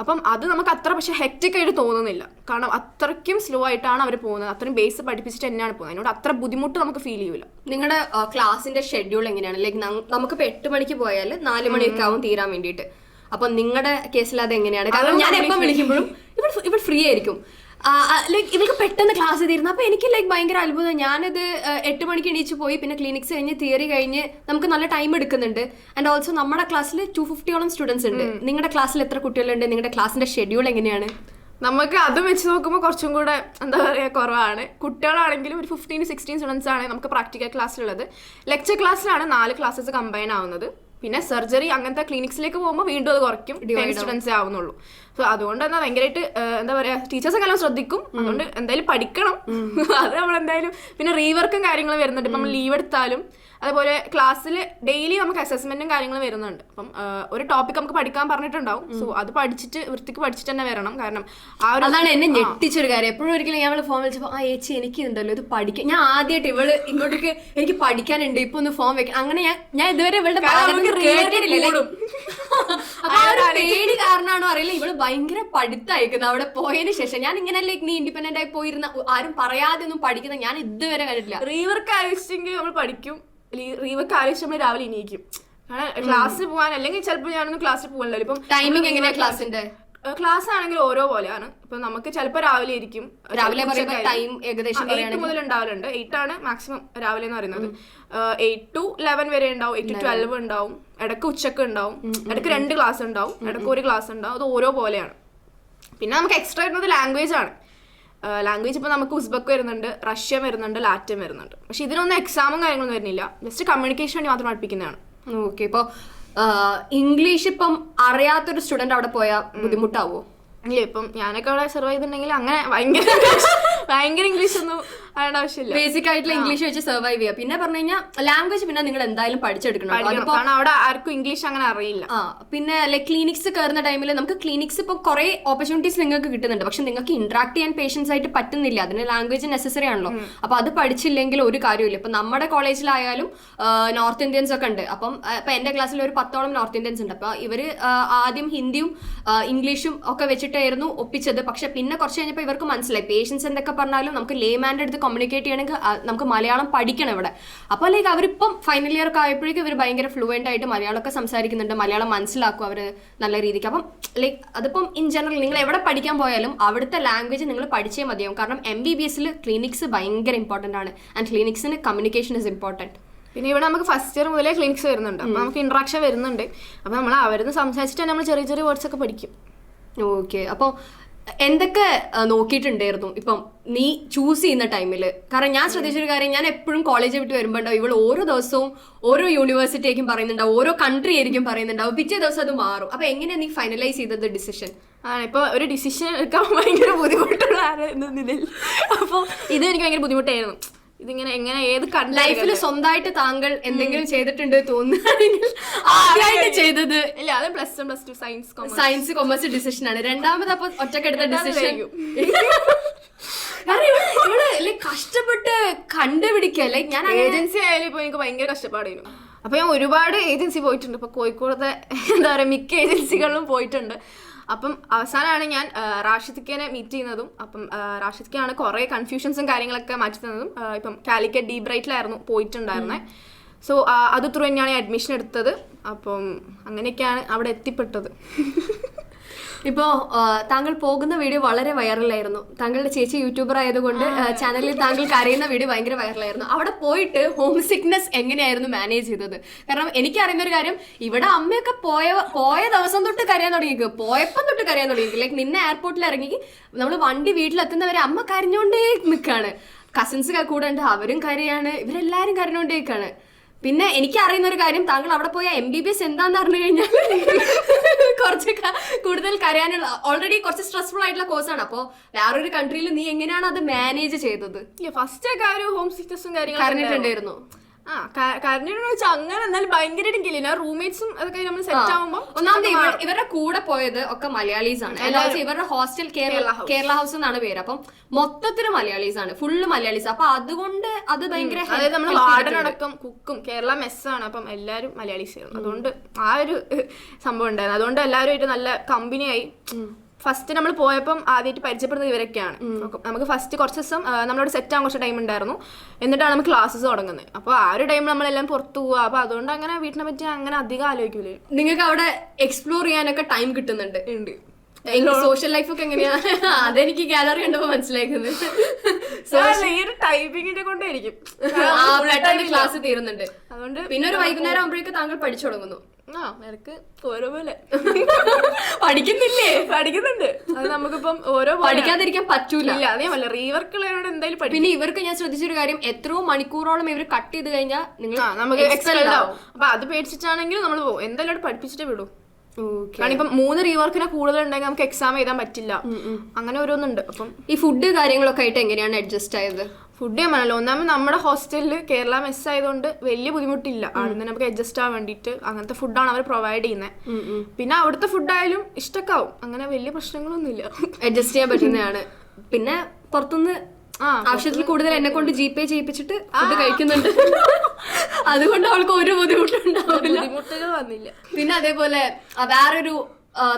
അപ്പം അത് നമുക്ക് അത്ര പക്ഷെ ഹെക്റ്റിക് ആയിട്ട് തോന്നുന്നില്ല. കാരണം അത്രയ്ക്കും സ്ലോ ആയിട്ടാണ് അവർ പോകുന്നത്. അത്രയും ബേസ് പഠിപ്പിച്ചിട്ട് തന്നെയാണ് പോകുന്നത്. അതിനോട് അത്ര ബുദ്ധിമുട്ട് നമുക്ക് ഫീൽ ചെയ്യൂല. നിങ്ങളുടെ ക്ലാസിന്റെ ഷെഡ്യൂൾ എങ്ങനെയാണ്? ലൈക്ക് ഇപ്പൊ എട്ട് മണിക്ക് പോയാൽ നാല് മണിയൊക്കെ ആവും തീരാൻ വേണ്ടിയിട്ട്. അപ്പൊ നിങ്ങളുടെ കേസിൽ അത് എങ്ങനെയാണ് കാരണം ഞാൻ എപ്പം വിളിക്കുമ്പോഴും ഇവൾ ഇവൾ ഫ്രീ ആയിരിക്കും. ലൈക്ക് ഇവൾക്ക് പെട്ടെന്ന് ക്ലാസ് തീരുന്നു അപ്പൊ എനിക്ക് ലൈക്ക് ഭയങ്കര അത്ഭുതം. ഞാനത് എട്ട് മണിക്ക് എണീച്ച് പോയി. പിന്നെ ക്ലിനിക്സ് കഴിഞ്ഞ് തിയറി കഴിഞ്ഞ് നമുക്ക് നല്ല ടൈം എടുക്കുന്നുണ്ട്. ആൻഡ് ഓൾസോ നമ്മുടെ ക്ലാസ്സിൽ ടു ഫിഫ്റ്റിയോളം സ്റ്റുഡൻസ് ഉണ്ട്. നിങ്ങളുടെ ക്ലാസ്സിൽ എത്ര കുട്ടികളുണ്ട്? നിങ്ങളുടെ ക്ലാസ്സിന്റെ ഷെഡ്യൂൾ എങ്ങനെയാണ്? നമുക്ക് അത് വെച്ച് നോക്കുമ്പോൾ കുറച്ചും കൂടെ എന്താ പറയുക കുറവാണ്. കുട്ടികളാണെങ്കിലും ഒരു ഫിഫ്റ്റീൻ സിക്സ്റ്റീൻ സ്റ്റുഡൻസ് ആണ് നമുക്ക് പ്രാക്ടിക്കൽ ക്ലാസ്സിലുള്ളത് ലെക്ചർ ക്ലാസ്സിലാണ് നാല് ക്ലാസ്സസ് കമ്പൈൻ ആവുന്നത്. പിന്നെ സർജറി അങ്ങനത്തെ ക്ലിനിക്സിലേക്ക് പോകുമ്പോൾ വീണ്ടും അത് കുറയ്ക്കും. ടെൻ സ്റ്റുഡൻസേ ആവുന്നുള്ളൂ. സോ അതുകൊണ്ട് തന്നെ ഭയങ്കരമായിട്ട് എന്താ പറയാ ടീച്ചേഴ്സ് എല്ലാം ശ്രദ്ധിക്കും. അതുകൊണ്ട് എന്തായാലും പഠിക്കണം. അത് നമ്മൾ എന്തായാലും പിന്നെ റീവർക്കും കാര്യങ്ങളും വരുന്നുണ്ട്. ഇപ്പം നമ്മൾ ലീവ് എടുത്താലും അതുപോലെ ക്ലാസ്സിൽ ഡെയിലി നമുക്ക് അസസ്മെന്റും കാര്യങ്ങളും വരുന്നുണ്ട്. അപ്പം ഒരു ടോപ്പിക് നമുക്ക് പഠിക്കാൻ പറഞ്ഞിട്ടുണ്ടാവും. സോ അത് പഠിച്ചിട്ട് വൃത്തിക്ക് പഠിച്ചിട്ട് തന്നെ വരണം. കാരണം ആ ഒരു അതാണ് എന്നെ ഞെട്ടിച്ചൊരു കാര്യം. എപ്പോഴും ഒരിക്കലും ഞാൻ ഫോം വിളിച്ചപ്പോൾ ആ ചേച്ചി എനിക്ക് ഉണ്ടല്ലോ ഇത് പഠിക്കാൻ ഞാൻ ആദ്യമായിട്ട് ഇവൾ ഇങ്ങോട്ടേക്ക് എനിക്ക് പഠിക്കാനുണ്ട് ഇപ്പൊ ഒന്ന് ഫോം വെക്കാം. അങ്ങനെ ഞാൻ ഞാൻ ഇതുവരെ ഇവളുടെ. അപ്പൊ ആ ഒരു പേടി കാരണമാണോ അറിയില്ല. ഇവൾ ഭയങ്കര പഠിത്തയക്കുന്നത് അവിടെ പോയതിന് ശേഷം ഞാൻ ഇങ്ങനെ ലൈക്ക് നീ ഇൻഡിപെൻഡന്റ് ആയി പോയിരുന്ന ആരും പറയാതെ ഒന്നും പഠിക്കുന്ന ഞാൻ ഇതുവരെ കണ്ടിട്ടില്ല. റീവർക്ക് ആവശ്യമെങ്കിൽ നമ്മൾ പഠിക്കും. റീവർക്ക് ആലോചിച്ച് നമ്മൾ രാവിലെ എണീക്കും. ക്ലാസ്സിൽ പോകാൻ അല്ലെങ്കിൽ ചിലപ്പോൾ ഞാനൊന്നും ക്ലാസ്സിൽ പോകാനല്ലോ ഇപ്പം ടൈമിംഗ് എങ്ങനെയാ ക്ലാസ്സിന്റെ ക്ലാസ് ആണെങ്കിൽ ഓരോ പോലെയാണ്. ഇപ്പൊ നമുക്ക് ചിലപ്പോൾ രാവിലെ ഇരിക്കും. രാവിലെ. ടൈം ഏകദേശം എയ്റ്റ് മുതൽ ഉണ്ടാവലുണ്ട്. എയ്റ്റ് ആണ് മാക്സിമം രാവിലെ എന്ന് പറയുന്നത്. എയ്റ്റ് ടു ലെവൻ വരെ ഉണ്ടാവും. എയ്റ്റ് ടു ട്വൽവ് ഉണ്ടാവും. ഇടയ്ക്ക് ഉച്ചയ്ക്ക് ഉണ്ടാവും. ഇടയ്ക്ക് രണ്ട് ക്ലാസ് ഉണ്ടാവും. ഇടയ്ക്ക് ഒരു ക്ലാസ് ഉണ്ടാവും. അത് ഓരോ പോലെയാണ്. പിന്നെ നമുക്ക് എക്സ്ട്രാ വരുന്നത് ലാംഗ്വേജ് ആണ്. ലാംഗ്വേജ് ഇപ്പോൾ നമുക്ക് ഉസ്ബക്ക് വരുന്നുണ്ട് റഷ്യ വരുന്നുണ്ട് ലാറ്റിൻ വരുന്നുണ്ട്. പക്ഷെ ഇതിനൊന്നും എക്സാമും കാര്യങ്ങളൊന്നും വരുന്നില്ല. ജസ്റ്റ് കമ്മ്യൂണിക്കേഷൻ വേണ്ടി മാത്രം പഠിപ്പിക്കുന്നതാണ്. ഓക്കെ ഇപ്പോൾ ഇംഗ്ലീഷ് ഇപ്പം അറിയാത്തൊരു സ്റ്റുഡന്റ് അവിടെ പോയാൽ ബുദ്ധിമുട്ടാവോ? ഇല്ല ഇപ്പം ഞാനൊക്കെ അവിടെ സെർവ് ചെയ്തിട്ടുണ്ടെങ്കിൽ അങ്ങനെ ഭയങ്കര ഭയങ്കര ഇംഗ്ലീഷ് ഒന്നും ആവശ്യമില്ല. ബേസിക് ആയിട്ടുള്ള ഇംഗ്ലീഷ് വെച്ച് സർവൈവ് ചെയ്യുക. പിന്നെ പറഞ്ഞു കഴിഞ്ഞാൽ ലാംഗ്വേജ് പിന്നെ നിങ്ങൾ എന്തായാലും പഠിച്ചെടുക്കണം. കാരണം അവിടെ ആർക്കും ഇംഗ്ലീഷ് അങ്ങനെ അറിയില്ല. ആ പിന്നെ ലൈക് ക്ലിനിക്സ് കയറുന്ന ടൈമിൽ നമുക്ക് ക്ലിനിക്സ് ഇപ്പോൾ കുറെ ഓപ്പർച്യൂണിറ്റീസ് നിങ്ങൾക്ക് കിട്ടുന്നുണ്ട്. പക്ഷെ നിങ്ങൾക്ക് ഇന്ററാക്ട് ചെയ്യാൻ പേഷ്യൻസ് ആയിട്ട് പറ്റുന്നില്ല. അതിന് ലാംഗ്വേജ് നെസസറി ആണല്ലോ. അപ്പൊ അത് പഠിച്ചില്ലെങ്കിൽ ഒരു കാര്യമില്ല ഇപ്പൊ നമ്മുടെ കോളേജിലായാലും നോർത്ത് ഇന്ത്യൻസ് ഒക്കെ ഉണ്ട്. അപ്പം ഇപ്പൊ എന്റെ ക്ലാസ്സിൽ ഒരു പത്തോളം നോർത്ത് ഇന്ത്യൻസ് ഉണ്ട്. അപ്പൊ ഇവർ ആദ്യം ഹിന്ദിയും ഇംഗ്ലീഷും ഒക്കെ വെച്ചിട്ടായിരുന്നു ഒപ്പിച്ചത്. പക്ഷെ പിന്നെ കുറച്ച് കഴിഞ്ഞപ്പോൾ ഇവർക്ക് മനസ്സിലായി. പേഷ്യൻസ് എന്തൊക്കെ പറഞ്ഞാലും നമുക്ക് ലേമാന്റെ അടുത്ത് കമ്മ്യൂണിക്കേറ്റ് ചെയ്യണമെങ്കിൽ നമുക്ക് മലയാളം പഠിക്കണം ഇവിടെ. അപ്പോൾ ലൈക്ക് അവരിപ്പം ഫൈനൽ ഇയർ ഒക്കെ ആയപ്പോഴേക്കും ഇവർ ഭയങ്കര ഫ്ലുവന്റ് ആയിട്ട് മലയാളമൊക്കെ സംസാരിക്കുന്നുണ്ട്. മലയാളം മനസ്സിലാക്കും അവർ നല്ല രീതിക്ക്. അപ്പം ലൈക്ക് അതിപ്പം ഇൻ ജനറൽ നിങ്ങൾ എവിടെ പഠിക്കാൻ പോയാലും അവിടുത്തെ ലാംഗ്വേജ് നിങ്ങൾ പഠിച്ചേ മതിയാവും. കാരണം എം ബി ബി എസിൽ ക്ലിനിക്സ് ഭയങ്കര ഇമ്പോർട്ടന്റ് ആണ്. ആൻഡ് ക്ലിനിക്സിന് കമ്മ്യൂണിക്കേഷൻ ഇസ് ഇമ്പോർട്ടന്റ് പിന്നെ ഇവിടെ നമുക്ക് ഫസ്റ്റ് ഇയർ മുതലേ ക്ലിനിക്സ് വരുന്നുണ്ട്. അപ്പോൾ നമുക്ക് ഇൻട്രാക്ഷൻ വരുന്നുണ്ട്. അപ്പോൾ നമ്മൾ അവരുന്ന് സംസാരിച്ചിട്ട് നമ്മൾ ചെറിയ ചെറിയ വേർഡ്സ് ഒക്കെ പഠിക്കും. ഓക്കെ അപ്പോൾ എന്തൊക്കെ നോക്കിയിട്ടുണ്ടായിരുന്നു? ഇപ്പം നീ ചൂസ് ചെയ്യുന്ന ടൈമിൽ കാരണം ഞാൻ ശ്രദ്ധിച്ചൊരു കാര്യം ഞാൻ എപ്പോഴും കോളേജ് വിട്ട് വരുമ്പോണ്ടാവും ഇവൾ ഓരോ ദിവസവും ഓരോ യൂണിവേഴ്സിറ്റി ആയിരിക്കും പറയുന്നുണ്ടാവും ഓരോ കൺട്രി ആയിരിക്കും പറയുന്നുണ്ടാവും പിറ്റേ ദിവസം അത് മാറും. അപ്പൊ എങ്ങനെയാണ് നീ ഫൈനലൈസ് ചെയ്തത് ഡിസിഷൻ ആ ഒരു ഡിസിഷൻ എടുക്കാൻ ഭയങ്കര ബുദ്ധിമുട്ടുള്ള ഇതിൽ അപ്പോൾ ഇത് എനിക്ക് ഭയങ്കര ബുദ്ധിമുട്ടായിരുന്നു. ഇതിങ്ങനെ എങ്ങനെ ഏത് ലൈഫിൽ സ്വന്തമായിട്ട് താങ്കൾ എന്തെങ്കിലും ചെയ്തിട്ടുണ്ട് തോന്നുകയാണെങ്കിൽ ആദ്യമായിട്ട് ചെയ്തത് ഇല്ല അത് plus one plus two science commerce science commerce decision ആണ്. രണ്ടാമത് അപ്പൊ ഒറ്റക്കെടുത്ത ഡിസിഷൻ കഷ്ടപ്പെട്ട് കണ്ടുപിടിക്കുക. ലൈക്ക് ഞാൻ ഏജൻസി ആയാലും ഇപ്പൊ എനിക്ക് ഭയങ്കര കഷ്ടപ്പാടായിരുന്നു. അപ്പൊ ഞാൻ ഒരുപാട് ഏജൻസി പോയിട്ടുണ്ട്. ഇപ്പൊ കോഴിക്കോടത്തെ എന്താ പറയാ മിക്ക ഏജൻസികളിലും പോയിട്ടുണ്ട്. അപ്പം അവസാനമാണ് ഞാൻ റാഷിദിക്കനെ മീറ്റ് ചെയ്യുന്നതും അപ്പം റാഷിദിക്കാണ് കുറെ കൺഫ്യൂഷൻസും കാര്യങ്ങളൊക്കെ മാറ്റി തന്നതും ഇപ്പം കാലിക്കറ്റ് ഡീപ് ബ്രൈറ്റിലായിരുന്നു പോയിട്ടുണ്ടായിരുന്നത് സോ അത് ത്രൂ തന്നെയാണ് അഡ്മിഷൻ എടുത്തത്. അപ്പം അങ്ങനെയൊക്കെയാണ് അവിടെ എത്തിപ്പെട്ടത്. ഇപ്പോ താങ്കൾ പോകുന്ന വീഡിയോ വളരെ വൈറലായിരുന്നു. താങ്കളുടെ ചേച്ചി യൂട്യൂബർ ആയതുകൊണ്ട് ചാനലിൽ താങ്കൾക്ക് അറിയുന്ന വീഡിയോ ഭയങ്കര വൈറലായിരുന്നു. അവിടെ പോയിട്ട് ഹോം സിക്നെസ് എങ്ങനെയായിരുന്നു മാനേജ് ചെയ്തത്? കാരണം എനിക്ക് അറിയുന്ന ഒരു കാര്യം ഇവിടെ അമ്മയൊക്കെ പോയ പോയ ദിവസം തൊട്ട് കരയാൻ തുടങ്ങിക്ക് പോയപ്പം തൊട്ട് കരയാൻ തുടങ്ങി ലൈക്ക് നിന്നെ എയർപോർട്ടിൽ ഇറങ്ങി നമ്മൾ വണ്ടി വീട്ടിലെത്തുന്നവരെ അമ്മ കരഞ്ഞോണ്ടേ നിൽക്കാണ് കസിൻസ് കൂടെ ഉണ്ട് അവരും കരയാണ് ഇവരെല്ലാരും കരഞ്ഞോണ്ടേ നിൽക്കാണ് പിന്നെ എനിക്ക് അറിയുന്ന ഒരു കാര്യം താങ്കൾ അവിടെ പോയ എം ബി ബി എസ് എന്താന്ന് അറിഞ്ഞു കഴിഞ്ഞാൽ കുറച്ച് കൂടുതൽ കരയാനുള്ള ഓൾറെഡി കുറച്ച് സ്ട്രെസ്ഫുൾ ആയിട്ടുള്ള കോഴ്സാണ് അപ്പോൾ വേറൊരു കൺട്രിയിൽ നീ എങ്ങനെയാണ് അത് മാനേജ് ചെയ്തത്? ഫസ്റ്റ് ഒക്കെ ഒരു ഹോം സിക്നസും കാര്യങ്ങളും കരഞ്ഞിട്ടുണ്ടായിരുന്നു. ആ വെച്ചാൽ അങ്ങനെ എന്നാലും ഭയങ്കരമായിട്ട് റൂംമേറ്റ്സും അതൊക്കെ നമ്മൾ സെറ്റ് ആവുമ്പോൾ ഒന്നാമത് ഇവരുടെ കൂടെ പോയത് ഒക്കെ മലയാളീസ് ആണ്. ഇവരുടെ ഹോസ്റ്റൽ കേരള കേരള ഹൗസ് എന്നാണ് പേര്. അപ്പം മൊത്തത്തിൽ മലയാളീസ് ആണ്. ഫുള്ള് മലയാളീസ്. അപ്പൊ അതുകൊണ്ട് അത് ഭയങ്കര അതായത് നമ്മൾ. കുക്കും കേരള മെസ്സാണ് അപ്പം എല്ലാരും മലയാളീസ് ആയിരുന്നു. അതുകൊണ്ട് ആ ഒരു സംഭവം ഉണ്ടായിരുന്നു. അതുകൊണ്ട് എല്ലാവരുമായിട്ട് നല്ല കമ്പനിയായി ഫസ്റ്റ് നമ്മൾ പോയപ്പം ആദ്യമായിട്ട് പരിചയപ്പെടുന്നത് ഇവരൊക്കെയാണ്. നമുക്ക് ഫസ്റ്റ് കുറച്ച് ദിവസം നമ്മളോട് സെറ്റ് ആകാൻ കുറച്ച് ടൈം ഉണ്ടായിരുന്നു. എന്നിട്ടാണ് നമുക്ക് ക്ലാസ്സസ് തുടങ്ങുന്നത്. അപ്പോൾ ആ ഒരു ടൈം നമ്മളെല്ലാം പുറത്തു പോവുക. അപ്പോൾ അതുകൊണ്ട് അങ്ങനെ വീട്ടിനെ പറ്റി അങ്ങനെ അധികം ആലോചിക്കൂലേ നിങ്ങൾക്ക് അവിടെ എക്സ്പ്ലോർ ചെയ്യാനൊക്കെ ടൈം കിട്ടുന്നുണ്ട്. ഉണ്ട്. സോഷ്യൽ ലൈഫ് ഒക്കെ എങ്ങനെയാ? അതെനിക്ക് ഗാലറി കണ്ടപ്പോ മനസ്സിലാക്കുന്നത് ടൈപ്പിങ്ങിന്റെ കൊണ്ടായിരിക്കും. ക്ലാസ് തീരുന്നുണ്ട്. അതുകൊണ്ട് പിന്നെ ഒരു വൈകുന്നേരം ആകുമ്പോഴേക്ക് താങ്കൾ പഠിച്ചു തുടങ്ങുന്നു. ആ നിനക്ക് ഓരോ പോലെ. പഠിക്കുന്നില്ലേ? പഠിക്കുന്നുണ്ട്. അത് നമുക്കിപ്പം ഓരോ പഠിക്കാതിരിക്കാൻ പറ്റൂല. ഇല്ല അതേ പോലെ റീവർക്ക് ഉള്ളവരോട് എന്തായാലും പഠിക്കും. പിന്നെ ഇവർക്ക് ഞാൻ ശ്രദ്ധിച്ചൊരു കാര്യം എത്രയോ മണിക്കൂറോളം ഇവർ കട്ട് ചെയ്ത് കഴിഞ്ഞാൽ നിങ്ങൾ നമുക്ക് എക്സൽ. ആവും. അപ്പൊ അത് പേടിച്ചിട്ടാണെങ്കിലും നമ്മൾ പോകും എന്തായാലും പഠിപ്പിച്ചിട്ടേ വിടൂ. കാരണം ഇപ്പം മൂന്ന് റീവർക്കിനെ കൂടുതൽ ഉണ്ടെങ്കിൽ നമുക്ക് എക്സാം എഴുതാൻ പറ്റില്ല. അങ്ങനെ ഓരോന്നുണ്ട്. അപ്പം ഈ ഫുഡ് കാര്യങ്ങളൊക്കെ ആയിട്ട് എങ്ങനെയാണ് അഡ്ജസ്റ്റ് ആയത്? ഫുഡ് ചെയ്യാനല്ലോ ഒന്നാമത് നമ്മുടെ ഹോസ്റ്റലിൽ കേരള മെസ് ആയതുകൊണ്ട് വലിയ ബുദ്ധിമുട്ടില്ല. അവിടെ നമുക്ക് അഡ്ജസ്റ്റ് ആവാൻ വേണ്ടിയിട്ട് അങ്ങനത്തെ ഫുഡാണ് അവർ പ്രൊവൈഡ് ചെയ്യുന്നത് പിന്നെ അവിടുത്തെ ഫുഡായാലും ഇഷ്ടക്കാവും. അങ്ങനെ വലിയ പ്രശ്നങ്ങളൊന്നുമില്ല. അഡ്ജസ്റ്റ് ചെയ്യാൻ പറ്റുന്നതാണ്. പിന്നെ പുറത്തുനിന്ന് ആവശ്യത്തിൽ കൂടുതൽ എന്നെ കൊണ്ട് ജി പേ ചെയ്യിപ്പിച്ചിട്ട് ഫുഡ് കഴിക്കുന്നുണ്ട്. അതുകൊണ്ട് അവൾക്ക് ഒരു ബുദ്ധിമുട്ടുണ്ടാവില്ല പിന്നെ അതേപോലെ വേറൊരു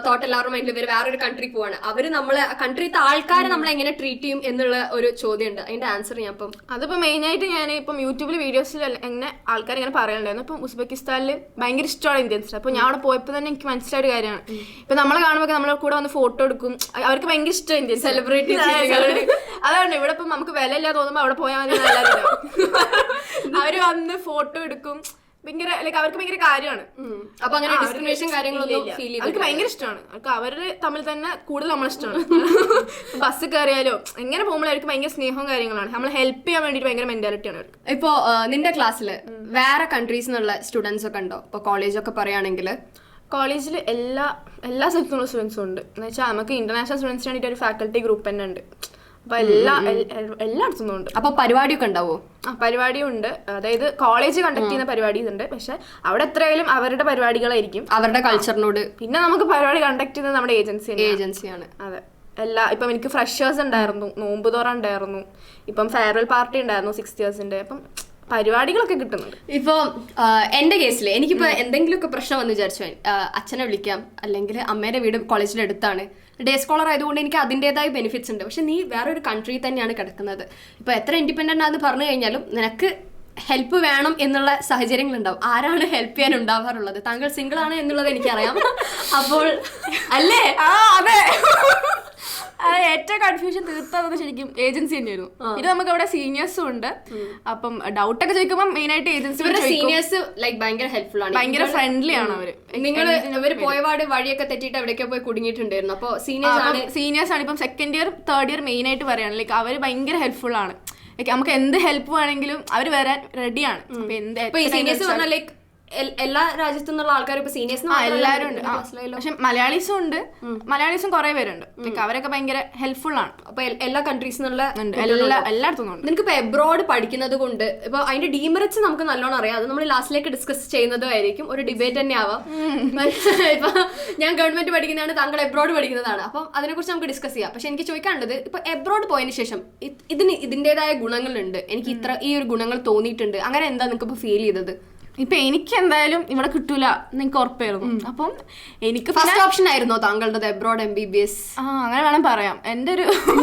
തോട്ട് എല്ലാവരും മൈൻഡിൽ ഇവർ വേറൊരു കൺട്രി പോവാണ്. അവർ നമ്മളെ കൺട്രിത്തെ ആൾക്കാരെ നമ്മൾ എങ്ങനെ ട്രീറ്റ് ചെയ്യും എന്നുള്ള ഒരു ചോദ്യം ഉണ്ട് അതിന്റെ ആൻസർ ഞാൻ ഇപ്പം അതിപ്പോ മെയിൻ ആയിട്ട് ഞാൻ ഇപ്പം യൂട്യൂബിൽ വീഡിയോസിൽ എങ്ങനെ ആൾക്കാർ ഇങ്ങനെ പറയുന്നുണ്ടായിരുന്നു ഇപ്പം ഉസ്ബെക്കിസ്ഥാനിൽ ഭയങ്കര ഇഷ്ടമാണ് ഇന്ത്യൻസ് അപ്പൊ ഞാൻ അവിടെ പോയപ്പോൾ തന്നെ എനിക്ക് മനസ്സിലായ ഒരു കാര്യമാണ് ഇപ്പൊ നമ്മളെ കാണുമ്പോൾ നമ്മളെ കൂടെ വന്ന് ഫോട്ടോ എടുക്കും. അവർക്ക് ഭയങ്കര ഇഷ്ടം ഇന്ത്യൻ Celebrity അതാണ് ഇവിടെ ഇപ്പം നമുക്ക് വില ഇല്ലാതെ തോന്നുമ്പോൾ അവിടെ പോയാൽ മതി അവർ അവർ വന്ന് ഫോട്ടോ എടുക്കും. ഭയങ്കര ലൈക്ക് അവർക്ക് ഭയങ്കര കാര്യമാണ്. അപ്പൊ അങ്ങനെ ഡിസ്ക്രിമിനേഷൻ കാര്യങ്ങളൊന്നും ഫീൽ അവർക്ക് ഭയങ്കര ഇഷ്ടമാണ്. അവർക്ക് അവർ തമ്മിൽ തന്നെ കൂടുതൽ നമ്മളെ ഇഷ്ടമാണ്. ബസ് കയറിയാലോ എങ്ങനെ പോകുമ്പോൾ അവർക്ക് ഭയങ്കര സ്നേഹവും കാര്യങ്ങളാണ്. നമ്മൾ ഹെൽപ്പ് ചെയ്യാൻ വേണ്ടിട്ട് ഭയങ്കര മെന്റാലിറ്റിയാണ് അവർക്ക്. ഇപ്പോ നിന്റെ ക്ലാസ്സിൽ വേറെ കൺട്രീസ് നിന്നുള്ള സ്റ്റുഡൻസ് ഒക്കെ ഉണ്ടോ? ഇപ്പൊ കോളേജ് ഒക്കെ പറയുകയാണെങ്കിൽ. കോളേജിൽ എല്ലാ എല്ലാ സ്ഥലത്തുള്ള സ്റ്റുഡൻസും ഉണ്ട്. എന്ന് വെച്ചാൽ നമുക്ക് ഇന്റർനാഷണൽ സ്റ്റുഡൻസിന് വേണ്ടിയിട്ട് ഒരു ഫാക്കൽറ്റി ഗ്രൂപ്പ് തന്നെ ഉണ്ട്. അപ്പൊ എല്ലാ എൽ- എൽ- എല്ലായിടത്തുനിന്നും ഉണ്ട്. അപ്പൊ പരിപാടിയൊക്കെ ഉണ്ടാവോ? ആ പരിപാടിയും ഉണ്ട്. അതായത് കോളേജ് കണ്ടക്ട് ചെയ്യുന്ന പരിപാടി ഉണ്ട്. പക്ഷെ അവിടെ എത്രയായാലും അവരുടെ പരിപാടികളായിരിക്കും. അവരുടെ കൾച്ചറിനോട് പിന്നെ നമുക്ക് പരിപാടി കണ്ടക്ട് ചെയ്യുന്നത് നമ്മുടെ ഏജൻസി ഏജൻസിയാണ് അതെ. എല്ലാ ഇപ്പം എനിക്ക് ഫ്രഷേഴ്സ് ഉണ്ടായിരുന്നു. നോമ്പ് തോറ ഉണ്ടായിരുന്നു. ഇപ്പം ഫെയർവെൽ പാർട്ടി ഉണ്ടായിരുന്നു സിക്സ് ഇയേഴ്സിന്റെ അപ്പം പരിപാടികളൊക്കെ കിട്ടുന്നുണ്ട്. ഇപ്പൊ എന്റെ കേസിൽ എനിക്കിപ്പോ എന്തെങ്കിലുമൊക്കെ പ്രശ്നം വന്ന് വിചാരിച്ചു അച്ഛനെ വിളിക്കാം അല്ലെങ്കിൽ അമ്മേടെ വീട് കോളേജിന്റെ അടുത്താണ്. ഡേ സ്കോളർ ആയതുകൊണ്ട് എനിക്ക് അതിന്റെതായ ബെനിഫിറ്റ്സ് ഉണ്ട്. പക്ഷെ നീ വേറെ ഒരു കൺട്രി തന്നെയാണ് കിടക്കുന്നത്. ഇപ്പൊ എത്ര ഇൻഡിപെൻഡന്റ് ആണെന്ന് പറഞ്ഞു കഴിഞ്ഞാലും നിനക്ക് ഹെൽപ്പ് വേണം എന്നുള്ള സാഹചര്യങ്ങൾ ഉണ്ടാവും ആരാണ് ഹെൽപ്പ് ചെയ്യാൻ ഉണ്ടാവാറുള്ളത്? താങ്കൾ സിംഗിൾ ആണ് എന്നുള്ളത് എനിക്കറിയാം. അപ്പോൾ അല്ലേ? ആ അതെ. ഏറ്റവും കൺഫ്യൂഷൻ തീർത്തത് ശരിക്കും ഏജൻസി തന്നെയായിരുന്നു ഇത് നമുക്ക് അവിടെ സീനിയേഴ്സും ഉണ്ട്. അപ്പം ഡൗട്ട് ഒക്കെ ചോദിക്കുമ്പോൾ മെയിൻ ആയിട്ട് ഏജൻസി സീനിയേഴ്സ് ലൈക്ക് ഭയങ്കര ഹെൽപ്ഫുൾ ആണ്. ഭയങ്കര ഫ്രണ്ട്ലി ആണ് അവർ. നിങ്ങൾ ഇവർ പോയപാട് വഴിയൊക്കെ തെറ്റിയിട്ട് അവിടെയൊക്കെ പോയി കുടുങ്ങിയിട്ടുണ്ടായിരുന്നു. അപ്പോൾ സീനിയേഴ്സ് ആണ് സീനിയേഴ്സ് ആണ്. ഇപ്പം second year third year main ആയിട്ട് പറയുകയാണ് ലൈക്ക് അവർ ഭയങ്കര ഹെൽപ്ഫുൾ ആണ്. നമുക്ക് എന്ത് ഹെൽപ്പ് വേണമെങ്കിലും അവർ വരാൻ റെഡിയാണ് സീനിയേഴ്സ് പറഞ്ഞാൽ ലൈക്ക് എല്ലാ രാജ്യത്തു നിന്നുള്ള ആൾക്കാർ ഇപ്പൊ സീനിയേഴ്സ് എല്ലാവരും ഉണ്ട്. പക്ഷെ മലയാളീസും ഉണ്ട്. മലയാളീസും കുറെ പേരുണ്ട്. അവരൊക്കെ ഭയങ്കര ഹെൽപ്ഫുൾ ആണ്. അപ്പൊ എല്ലാ കൺട്രീസ് നിന്നുള്ള എല്ലാ എല്ലായിടത്തും ഉണ്ട്. നിനക്ക് ഇപ്പൊ എബ്രോഡ് പഠിക്കുന്നത് കൊണ്ട് ഇപ്പൊ അതിന്റെ ഡീമെറിറ്റ്സ് നമുക്ക് നല്ലോണം അറിയാം. അത് നമ്മൾ ലാസ്റ്റിലേക്ക് ഡിസ്കസ് ചെയ്യുന്നതായിരിക്കും ഒരു ഡിബേറ്റ് തന്നെ ആവാം. ഇപ്പൊ ഞാൻ ഗവൺമെന്റ് പഠിക്കുന്നതാണ് താങ്കൾ എബ്രോഡ് പഠിക്കുന്നതാണ്. അപ്പം അതിനെക്കുറിച്ച് നമുക്ക് ഡിസ്കസ് ചെയ്യാം. പക്ഷെ എനിക്ക് ചോദിക്കാനുള്ളത് ഇപ്പൊ എബ്രോഡ് പോയതിന് ശേഷം ഇത് ഇതിന് ഇതിന്റേതായ ഗുണങ്ങളുണ്ട്. എനിക്ക് ഇത്ര ഈ ഒരു ഗുണങ്ങൾ തോന്നിയിട്ടുണ്ട്. അങ്ങനെ എന്താ നിങ്ങൾക്ക് ഇപ്പൊ ഫീൽ ചെയ്തത്? ഇപ്പൊ എനിക്ക് എന്തായാലും ഇവിടെ കിട്ടൂല നിങ്ങൾക്ക് ഉറപ്പായിരുന്നു അപ്പം എനിക്ക് ഫസ്റ്റ് ഓപ്ഷൻ ആയിരുന്നു താങ്കളുടെ abroad M B B S ആ അങ്ങനെ വേണം പറയാം. എന്റെ ഒരു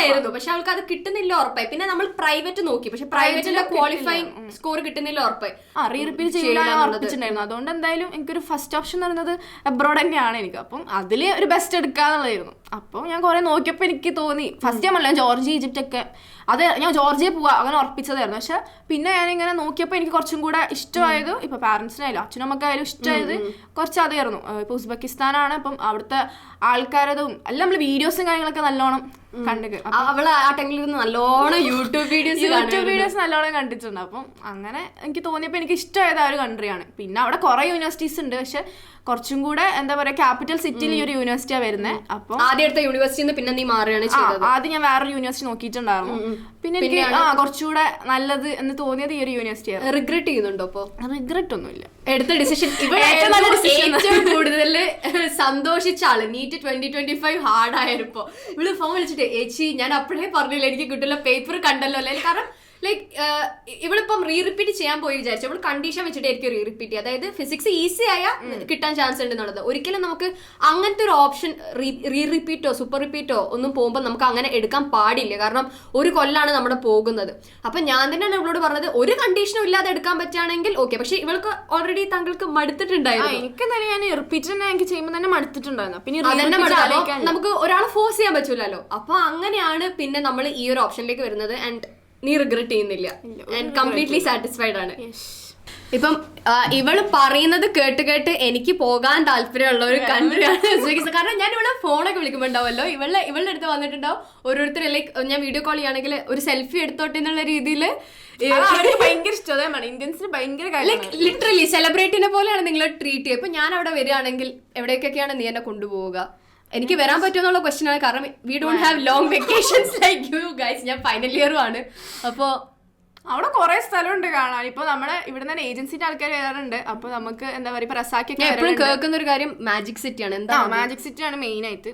ആയിരുന്നു. പക്ഷെ അവൾക്ക് അത് കിട്ടുന്നില്ല ഉറപ്പായി. പിന്നെ നമ്മൾ പ്രൈവറ്റ് നോക്കി. പക്ഷെ പ്രൈവറ്റിന്റെ ക്വാളിഫൈങ് സ്കോർ കിട്ടുന്നില്ല ഉറപ്പായി. ആ റീ റിപ്പീറ്റ് ചെയ്യില്ല അതുകൊണ്ട് എന്തായാലും എനിക്കൊരു ഫസ്റ്റ് ഓപ്ഷൻ എന്ന് പറയുന്നത് എബ്രോഡ് തന്നെയാണ് എനിക്ക്. അപ്പം അതിൽ ഒരു ബെസ്റ്റ് എടുക്കാന്നുള്ളതായിരുന്നു അപ്പോൾ ഞാൻ കുറെ നോക്കിയപ്പോൾ എനിക്ക് തോന്നി. ഫസ്റ്റ് ഞാൻ അല്ല ജോർജി ഈജിപ്റ്റ് ഒക്കെ അത് ഞാൻ ജോർജിയെ പോവാ അങ്ങനെ ഉറപ്പിച്ചതായിരുന്നു. പക്ഷെ പിന്നെ ഞാൻ ഇങ്ങനെ നോക്കിയപ്പോൾ എനിക്ക് കുറച്ചും കൂടെ ഇഷ്ടമായത് ഇപ്പൊ പാരന്റ്സിനായാലും അച്ഛനമ്മക്കായാലും ഇഷ്ടമായത് കുറച്ച് അതായിരുന്നു ഇപ്പൊ ഉസ്ബെക്കിസ്ഥാനാണ്. അപ്പം അവിടുത്തെ ആൾക്കാരതും അല്ല നമ്മൾ വീഡിയോസും കാര്യങ്ങളൊക്കെ നല്ലോണം കണ്ടു ആ- അവൾ ആ ടൈമിൽ ഇരുന്ന് നല്ലോണം യൂട്യൂബ് വീഡിയോസ് യൂട്യൂബ് വീഡിയോസ് നല്ലോണം കണ്ടിട്ടുണ്ട്. അപ്പം അങ്ങനെ എനിക്ക് തോന്നിയപ്പോൾ എനിക്ക് ഇഷ്ടമായത് ആ ഒരു കൺട്രിയാണ് പിന്നെ അവിടെ കുറെ യൂണിവേഴ്സിറ്റീസ് ഉണ്ട്. പക്ഷെ കുറച്ചും കൂടെ എന്താ പറയാ ക്യാപിറ്റൽ സിറ്റിയിൽ ഈ ഒരു യൂണിവേഴ്സിറ്റിയാണ് വരുന്നത് അപ്പൊ ആദ്യം എടുത്ത യൂണിവേഴ്സിറ്റിന്ന് പിന്നെ നീ മാറുകയാണ് ചെയ്തത്. ആദ്യം ഞാൻ വേറൊരു യൂണിവേഴ്സിറ്റി നോക്കിയിട്ടുണ്ടായിരുന്നു. പിന്നെ എനിക്ക് ആ കുറച്ചുകൂടെ നല്ലത് എന്ന് തോന്നിയത് ഈ ഒരു യൂണിവേഴ്സിറ്റി റിഗ്രറ്റ് ചെയ്യുന്നുണ്ടോ അപ്പൊ റിഗ്രറ്റ് ഒന്നുമില്ല. എടുത്ത ഡിസിഷൻ ഏറ്റവും കൂടുതൽ സന്തോഷിച്ച ആൾ. NEET twenty twenty five hard ആയപ്പോ ഇവൾ ഫോൺ വിളിച്ചിട്ട് ഏച്ചി ഞാൻ അപ്പോഴേ പറഞ്ഞില്ല എനിക്ക് കിട്ടില്ല പേപ്പർ കണ്ടല്ലോ അല്ലെ? കാരണം ലൈക്ക് ഇവളിപ്പം റീ റിപ്പീറ്റ് ചെയ്യാൻ പോയി വിചാരിച്ചു. അവൾ കണ്ടീഷൻ വെച്ചിട്ടായിരിക്കും റീ റിപ്പീറ്റ് അതായത് ഫിസിക്സ് ഈസി ആയ കിട്ടാൻ ചാൻസ് ഉണ്ട് എന്നുള്ളത് ഒരിക്കലും നമുക്ക് അങ്ങനത്തെ ഒരു ഓപ്ഷൻ റീ റിപ്പീറ്റോ സൂപ്പർ റിപ്പീറ്റോ ഒന്നും പോകുമ്പോൾ നമുക്ക് അങ്ങനെ എടുക്കാൻ പാടില്ല. കാരണം ഒരു കൊല്ലാണ് നമ്മുടെ പോകുന്നത്. അപ്പൊ ഞാൻ തന്നെയാണ് ഇവളോട് പറഞ്ഞത് ഒരു കണ്ടീഷനും ഇല്ലാതെ എടുക്കാൻ പറ്റുകയാണെങ്കിൽ ഓക്കെ പക്ഷെ ഇവൾക്ക് ഓൾറെഡി താങ്കൾക്ക് മടുത്തിട്ടുണ്ടായിരുന്നു. എനിക്ക് തന്നെ ഞാൻ റിപ്പീറ്റ് തന്നെ എനിക്ക് ചെയ്യുമ്പോൾ തന്നെ മടുത്തിട്ടുണ്ടായിരുന്നു. പിന്നെ നമുക്ക് ഒരാളെ ഫോഴ്സ് ചെയ്യാൻ പറ്റൂലല്ലോ. അപ്പൊ അങ്ങനെയാണ് പിന്നെ നമ്മൾ ഈ ഒരു ഓപ്ഷനിലേക്ക് വരുന്നത്. ആൻഡ് നീ റിഗ്രറ്റ് ചെയ്യുന്നില്ല. ആൻഡ് കംപ്ലീറ്റ്ലി സാറ്റിസ്ഫൈഡ് ആണ്. ഇപ്പം ഇവൾ പറയുന്നത് കേട്ട് കേട്ട് എനിക്ക് പോകാൻ താല്പര്യമുള്ള ഒരു കൺട്രിയാണ് ഉസ്ബെക്കിസ്ഥാൻ കാരണം ഞാൻ ഇവിടെ ഫോണൊക്കെ വിളിക്കുമ്പോണ്ടാവല്ലോ ഇവളെ ഇവളുടെ അടുത്ത് വന്നിട്ടുണ്ടാവും ഓരോരുത്തർ ലൈക്ക് ഞാൻ വീഡിയോ കോൾ ചെയ്യുകയാണെങ്കിൽ ഒരു സെൽഫി എടുത്തോട്ടെ എന്നുള്ള രീതിയിൽ ഭയങ്കര ഇഷ്ടമാണ് ഇന്ത്യൻസിന് ഭയങ്കര ലിറ്ററലി സെലിബ്രേറ്റിനെ പോലെയാണ് നിങ്ങളെ ട്രീറ്റ് ചെയ്യുക. ഇപ്പൊ ഞാൻ അവിടെ വരികയാണെങ്കിൽ എവിടേക്കൊക്കെയാണ് നീ എന്നെ കൊണ്ടുപോവുക? എനിക്ക് വരാൻ പറ്റുമെന്നുള്ള ക്വസ്റ്റ്യൻ ആണ്. കാരണം we don't have long vacations like you guys ഞാൻ ഫൈനൽ ഇയറും ആണ്. അപ്പോ അവിടെ കുറെ സ്ഥലമുണ്ട് കാണാൻ. ഇപ്പൊ നമ്മുടെ ഇവിടെ തന്നെ ഏജൻസിന്റെ ആൾക്കാർ വരാറുണ്ട്. അപ്പൊ നമുക്ക് എന്താ പറയുക ഇപ്പൊ റസാക്കി എപ്പോഴും കേൾക്കുന്ന ഒരു കാര്യം മാജിക് സിറ്റി ആണ്. എന്താ മാജിക് സിറ്റി ആണ് മെയിൻ ആയിട്ട്.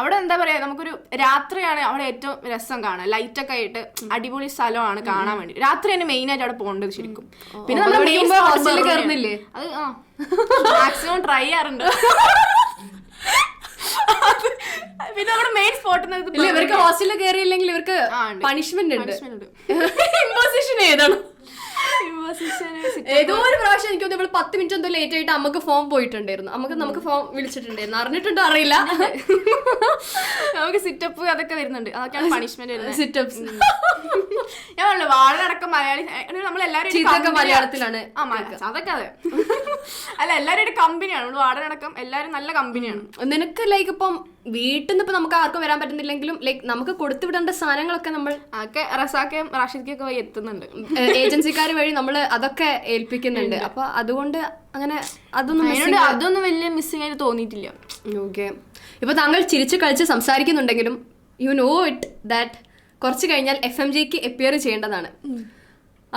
അവിടെ എന്താ പറയാ നമുക്കൊരു രാത്രിയാണ് അവിടെ ഏറ്റവും രസം കാണാൻ. ലൈറ്റ് ഒക്കെ ആയിട്ട് അടിപൊളി സ്ഥലമാണ് കാണാൻ വേണ്ടി. രാത്രി തന്നെ മെയിൻ ആയിട്ട് അവിടെ പോകേണ്ടത് ശരിക്കും. പിന്നെ നമ്മൾ ഹോസ്റ്റലിൽ. കയറുന്നില്ലേ? അത് മാക്സിമം ട്രൈ ചെയ്യാറുണ്ട്. പിന്നെ നമ്മുടെ മെയിൻ സ്പോട്ട് ഇവർക്ക് ഹോസ്റ്റലിൽ കയറിയില്ലെങ്കിൽ ഇവർക്ക്. പണിഷ്മെന്റ് ഉണ്ട്. ഇമ്പോസിഷൻ ഏതാണ്? ഏതോ ഒരു പ്രാവശ്യം എനിക്ക് ഇവൾ പത്ത് മിനിറ്റ് എന്തോ ലേറ്റ് ആയിട്ട് അമ്മയ്ക്ക് ഫോം പോയിട്ടുണ്ടായിരുന്നു. നമുക്ക് നമുക്ക് ഫോം വിളിച്ചിട്ടുണ്ടായിരുന്നു. അറിഞ്ഞിട്ടുണ്ടോ അറിയില്ല. നമുക്ക് സിറ്റപ്പ് അതൊക്കെ വരുന്നുണ്ട്. അതൊക്കെയാണ് പണിഷ്മെന്റ് വരുന്നത്. സിറ്റപ്സ് ഞാൻ പറഞ്ഞു വാഴടക്കം മലയാളി. നമ്മൾ എല്ലാവരും മലയാളത്തിലാണ്. അതൊക്കെ അതെ. അല്ല എല്ലാവരും കമ്പനിയാണ് നമ്മൾ വാടനടക്കം എല്ലാവരും നല്ല കമ്പനിയാണ് നിനക്ക് ലൈക്ക് ഇപ്പം വീട്ടിൽ നിന്ന് ഇപ്പൊ നമുക്ക് ആർക്കും വരാൻ പറ്റുന്നില്ലെങ്കിലും ലൈക്ക് നമുക്ക് കൊടുത്തു വിടേണ്ട സാധനങ്ങളൊക്കെ നമ്മൾ ഒക്കെ റസാക്കയും റാഷിദ്ക്കൊക്കെ വഴി എത്തുന്നുണ്ട്. ഏജൻസിക്കാർ വഴി നമ്മൾ അതൊക്കെ ഏൽപ്പിക്കുന്നുണ്ട്. അപ്പൊ അതുകൊണ്ട് അങ്ങനെ അതൊന്നും അതൊന്നും വലിയ മിസ്സിംഗ് ആയിട്ട് തോന്നിയിട്ടില്ല. ഓക്കെ. ഇപ്പൊ താങ്കൾ ചിരിച്ചു കളിച്ച് സംസാരിക്കുന്നുണ്ടെങ്കിലും യു നോ ഇറ്റ് ദാറ്റ് കുറച്ച് കഴിഞ്ഞാൽ എഫ് എം ജിക്ക് എപ്പിയർ ചെയ്യേണ്ടതാണ്.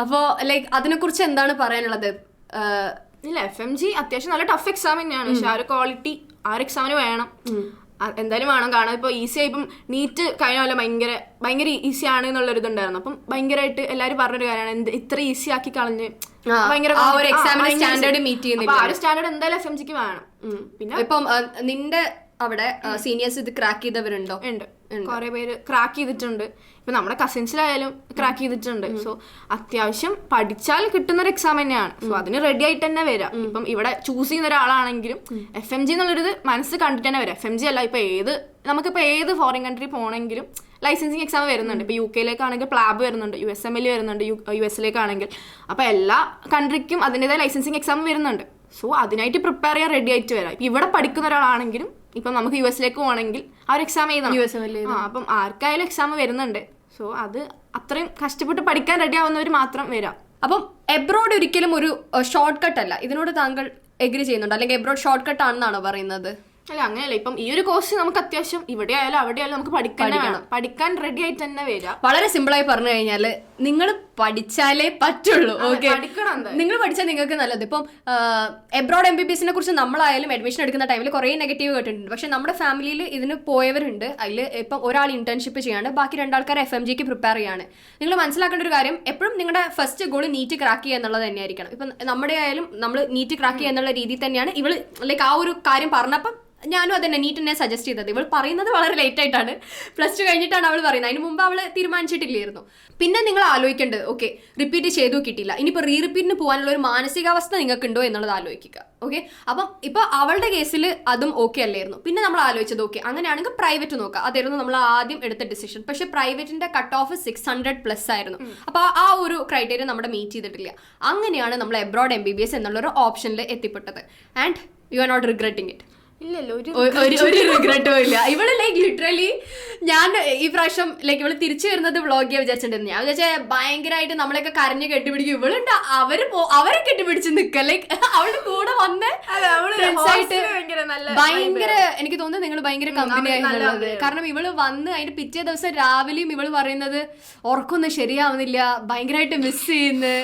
അപ്പോ ലൈക്ക് അതിനെക്കുറിച്ച് എന്താണ് പറയാനുള്ളത്? ഇല്ല എഫ് എം ജി അത്യാവശ്യം നല്ല ടഫ് എക്സാം തന്നെയാണ്. പക്ഷെ ആ ഒരു ക്വാളിറ്റി ആ ഒരു എക്സാമിന് വേണം. എന്തായാലും വേണം കാരണം ഇപ്പോൾ ഈസി ആയി ഇപ്പം നീറ്റ് കഴിഞ്ഞ പോലെ ഭയങ്കര ഭയങ്കര ഈസി ആണ് എന്നുള്ളൊരു ഇതുണ്ടായിരുന്നു. അപ്പം ഭയങ്കരമായിട്ട് എല്ലാവരും പറഞ്ഞൊരു കാര്യമാണ്. എന്ത് ഇത്ര ഈസി ആക്കി കളഞ്ഞ് ഭയങ്കര സ്റ്റാൻഡേർഡ് മീറ്റ് ചെയ്യുന്നില്ല. ആ ഒരു സ്റ്റാൻഡേർഡ് എന്തായാലും എഫ് എം ജിക്ക് വേണം. പിന്നെ? ഇപ്പം നിന്റെ അവിടെ സീനിയേഴ്സ് ഇത് ക്രാക്ക് ചെയ്തവരുണ്ടോ? ഉണ്ട്. കുറെ പേര് ക്രാക്ക് ചെയ്തിട്ടുണ്ട്. ഇപ്പൊ നമ്മുടെ കസിൻസിലായാലും ക്രാക്ക് ചെയ്തിട്ടുണ്ട്. സോ അത്യാവശ്യം പഠിച്ചാൽ കിട്ടുന്ന ഒരു എക്സാം തന്നെയാണ് സോ അതിന് റെഡി ആയിട്ട് തന്നെ വരാം. ഇപ്പം ഇവിടെ ചൂസ് ചെയ്യുന്ന ഒരാളാണെങ്കിലും എഫ് എം ജി എന്നുള്ളൊരു മനസ്സ് കണ്ടിട്ട് തന്നെ വരാം. എഫ് എം ജി അല്ല ഇപ്പൊ ഏത് നമുക്കിപ്പോ ഏത് ഫോറിൻ കൺട്രി പോകണമെങ്കിലും ലൈസൻസിങ് എക്സാം വരുന്നുണ്ട്. ഇപ്പൊ യു കെയിലേക്കാണെങ്കിൽ പ്ലാബ് വരുന്നുണ്ട് യു എസ് എം എൽ വരുന്നുണ്ട് യു എസ് എസിലേക്കാണെങ്കിൽ അപ്പൊ എല്ലാ കൺട്രിക്കും അതിന്റെതായ ലൈസൻസിങ് എക്സാം വരുന്നുണ്ട്. സോ അതിനായിട്ട് പ്രിപ്പയർ ചെയ്യാൻ റെഡി ആയിട്ട് വരാം. ഇപ്പൊ ഇവിടെ പഠിക്കുന്ന ഒരാളാണെങ്കിലും ഇപ്പൊ നമുക്ക് യു എസിലേക്ക് പോകണമെങ്കിൽ ആ ഒരു എക്സാം എഴുതണം. യു ആ അപ്പം ആർക്കായാലും എക്സാം വരുന്നുണ്ട്. സോ അത് അത്രയും കഷ്ടപ്പെട്ട് പഠിക്കാൻ റെഡി ആവുന്നവർ മാത്രം വരാം. അപ്പം എബ്രോഡ് ഒരിക്കലും ഒരു ഷോർട്ട് കട്ട് അല്ല. ഇതിനോട് താങ്കൾ എഗ്രി ചെയ്യുന്നുണ്ട്? അല്ലെങ്കിൽ എബ്രോഡ് ഷോർട്ട് കട്ട് ആണെന്നാണോ പറയുന്നത്? അല്ല അങ്ങനെയല്ല. ഇപ്പം ഈ ഒരു കോഴ്സ് നമുക്ക് അത്യാവശ്യം ഇവിടെ ആയാലും അവിടെ ആയാലും നമുക്ക് പഠിക്കാൻ വേണം. പഠിക്കാൻ റെഡി ആയിട്ട് തന്നെ വരാം വളരെ സിമ്പിൾ ആയി പറഞ്ഞു കഴിഞ്ഞാൽ നിങ്ങൾ പഠിച്ചാലേ പറ്റുള്ളൂ ഓക്കെ നിങ്ങൾ പഠിച്ചാൽ നിങ്ങൾക്ക് നല്ലത്. ഇപ്പം എബ്രോഡ് എം ബി ബി എസിനെ കുറിച്ച് നമ്മളായാലും അഡ്മിഷൻ എടുക്കുന്ന ടൈമിൽ കുറേ നെഗറ്റീവ് കേട്ടിട്ടുണ്ട്. പക്ഷെ നമ്മുടെ ഫാമിലിയിൽ ഇതിന് പോയവരുണ്ട്. അതിൽ ഇപ്പം ഒരാൾ ഇന്റേൺഷിപ്പ് ചെയ്യാണ്. ബാക്കി രണ്ടാൾക്കാർ എഫ് എം ജിക്ക് പ്രിപ്പയർ ചെയ്യാണ്. നിങ്ങൾ മനസ്സിലാക്കേണ്ട ഒരു കാര്യം എപ്പോഴും നിങ്ങളുടെ ഫസ്റ്റ് ഗോൾ നീറ്റ് ക്രാക്ക് ചെയ്യുക എന്നുള്ളത് തന്നെയായിരിക്കണം. ഇപ്പം നമ്മുടെ ആയാലും നമ്മൾ നീറ്റ് ക്രാക്ക് ചെയ്യുക എന്നുള്ള രീതിയിൽ തന്നെയാണ്. ഇവൾ ലൈക്ക് ആ ഒരു കാര്യം പറഞ്ഞപ്പം ഞാനും അതന്നെ നീറ്റ് എന്നെ സജസ്റ്റ് ചെയ്തത്. ഇവൾ പറയുന്നത് വളരെ ലേറ്റ് ആയിട്ടാണ്. പ്ലസ് ടു കഴിഞ്ഞിട്ടാണ് അവൾ പറയുന്നത്. അതിന് മുമ്പ് അവൾ തീരുമാനിച്ചിട്ടില്ലായിരുന്നു. പിന്നെ നിങ്ങൾ ആലോചിക്കേണ്ടത് ഓക്കെ റിപ്പീറ്റ് ചെയ്തു കിട്ടിയില്ല. ഇനിയിപ്പോൾ റീ റിപ്പീറ്റിന് പോകാനുള്ള ഒരു മാനസികാവസ്ഥ നിങ്ങൾക്കുണ്ടോ എന്നുള്ളത് ആലോചിക്കുക ഓക്കെ അപ്പം ഇപ്പോൾ അവളുടെ കേസിൽ അതും ഓക്കെ അല്ലായിരുന്നു. പിന്നെ നമ്മൾ ആലോചിച്ചത് ഓക്കെ അങ്ങനെയാണെങ്കിൽ പ്രൈവറ്റ് നോക്കുക. അതായിരുന്നു നമ്മൾ ആദ്യം എടുത്ത ഡിസിഷൻ പക്ഷേ പ്രൈവറ്റിന്റെ cut off six hundred plus ആയിരുന്നു അപ്പോൾ ആ ഒരു ക്രൈറ്റീരിയ നമ്മുടെ മീറ്റ് ചെയ്തിട്ടില്ല. അങ്ങനെയാണ് നമ്മൾ abroad M B B S എന്നുള്ളൊരു ഓപ്ഷനിൽ എത്തിപ്പെട്ടത്. And you are not regretting it ഒരു റിഗ്രറ്റും ഇല്ല. ഇവൾ ലൈക്ക് ലിറ്ററലി ഞാൻ ഈ പ്രാവശ്യം ലൈക്ക് ഇവൾ തിരിച്ചു വരുന്നത് വ്ളോഗ് ചെയ്യാൻ വിചാരിച്ചിട്ടുണ്ടായിരുന്നു. ഞാൻ വിചാരിച്ച ഭയങ്കരമായിട്ട് നമ്മളെയൊക്കെ കരഞ്ഞ് കെട്ടിപ്പിടിക്കും. ഇവളുണ്ട് അവർ അവരെ കെട്ടിപ്പിടിച്ച് നിക്ക. ലൈക്ക് അവളുടെ കൂടെ വന്ന് ഫ്രണ്ട്സായിട്ട് അവൾ ഭയങ്കര എനിക്ക് തോന്നുന്നു നിങ്ങൾ ഭയങ്കര കമ്പനി ആയിരുന്നുള്ളത് കാരണം ഇവൾ വന്ന് അതിന്റെ പിറ്റേ ദിവസം രാവിലെയും ഇവൾ പറയുന്നത് ഉറക്കൊന്നും ശരിയാവുന്നില്ല ഭയങ്കരമായിട്ട് മിസ് ചെയ്യുന്നു.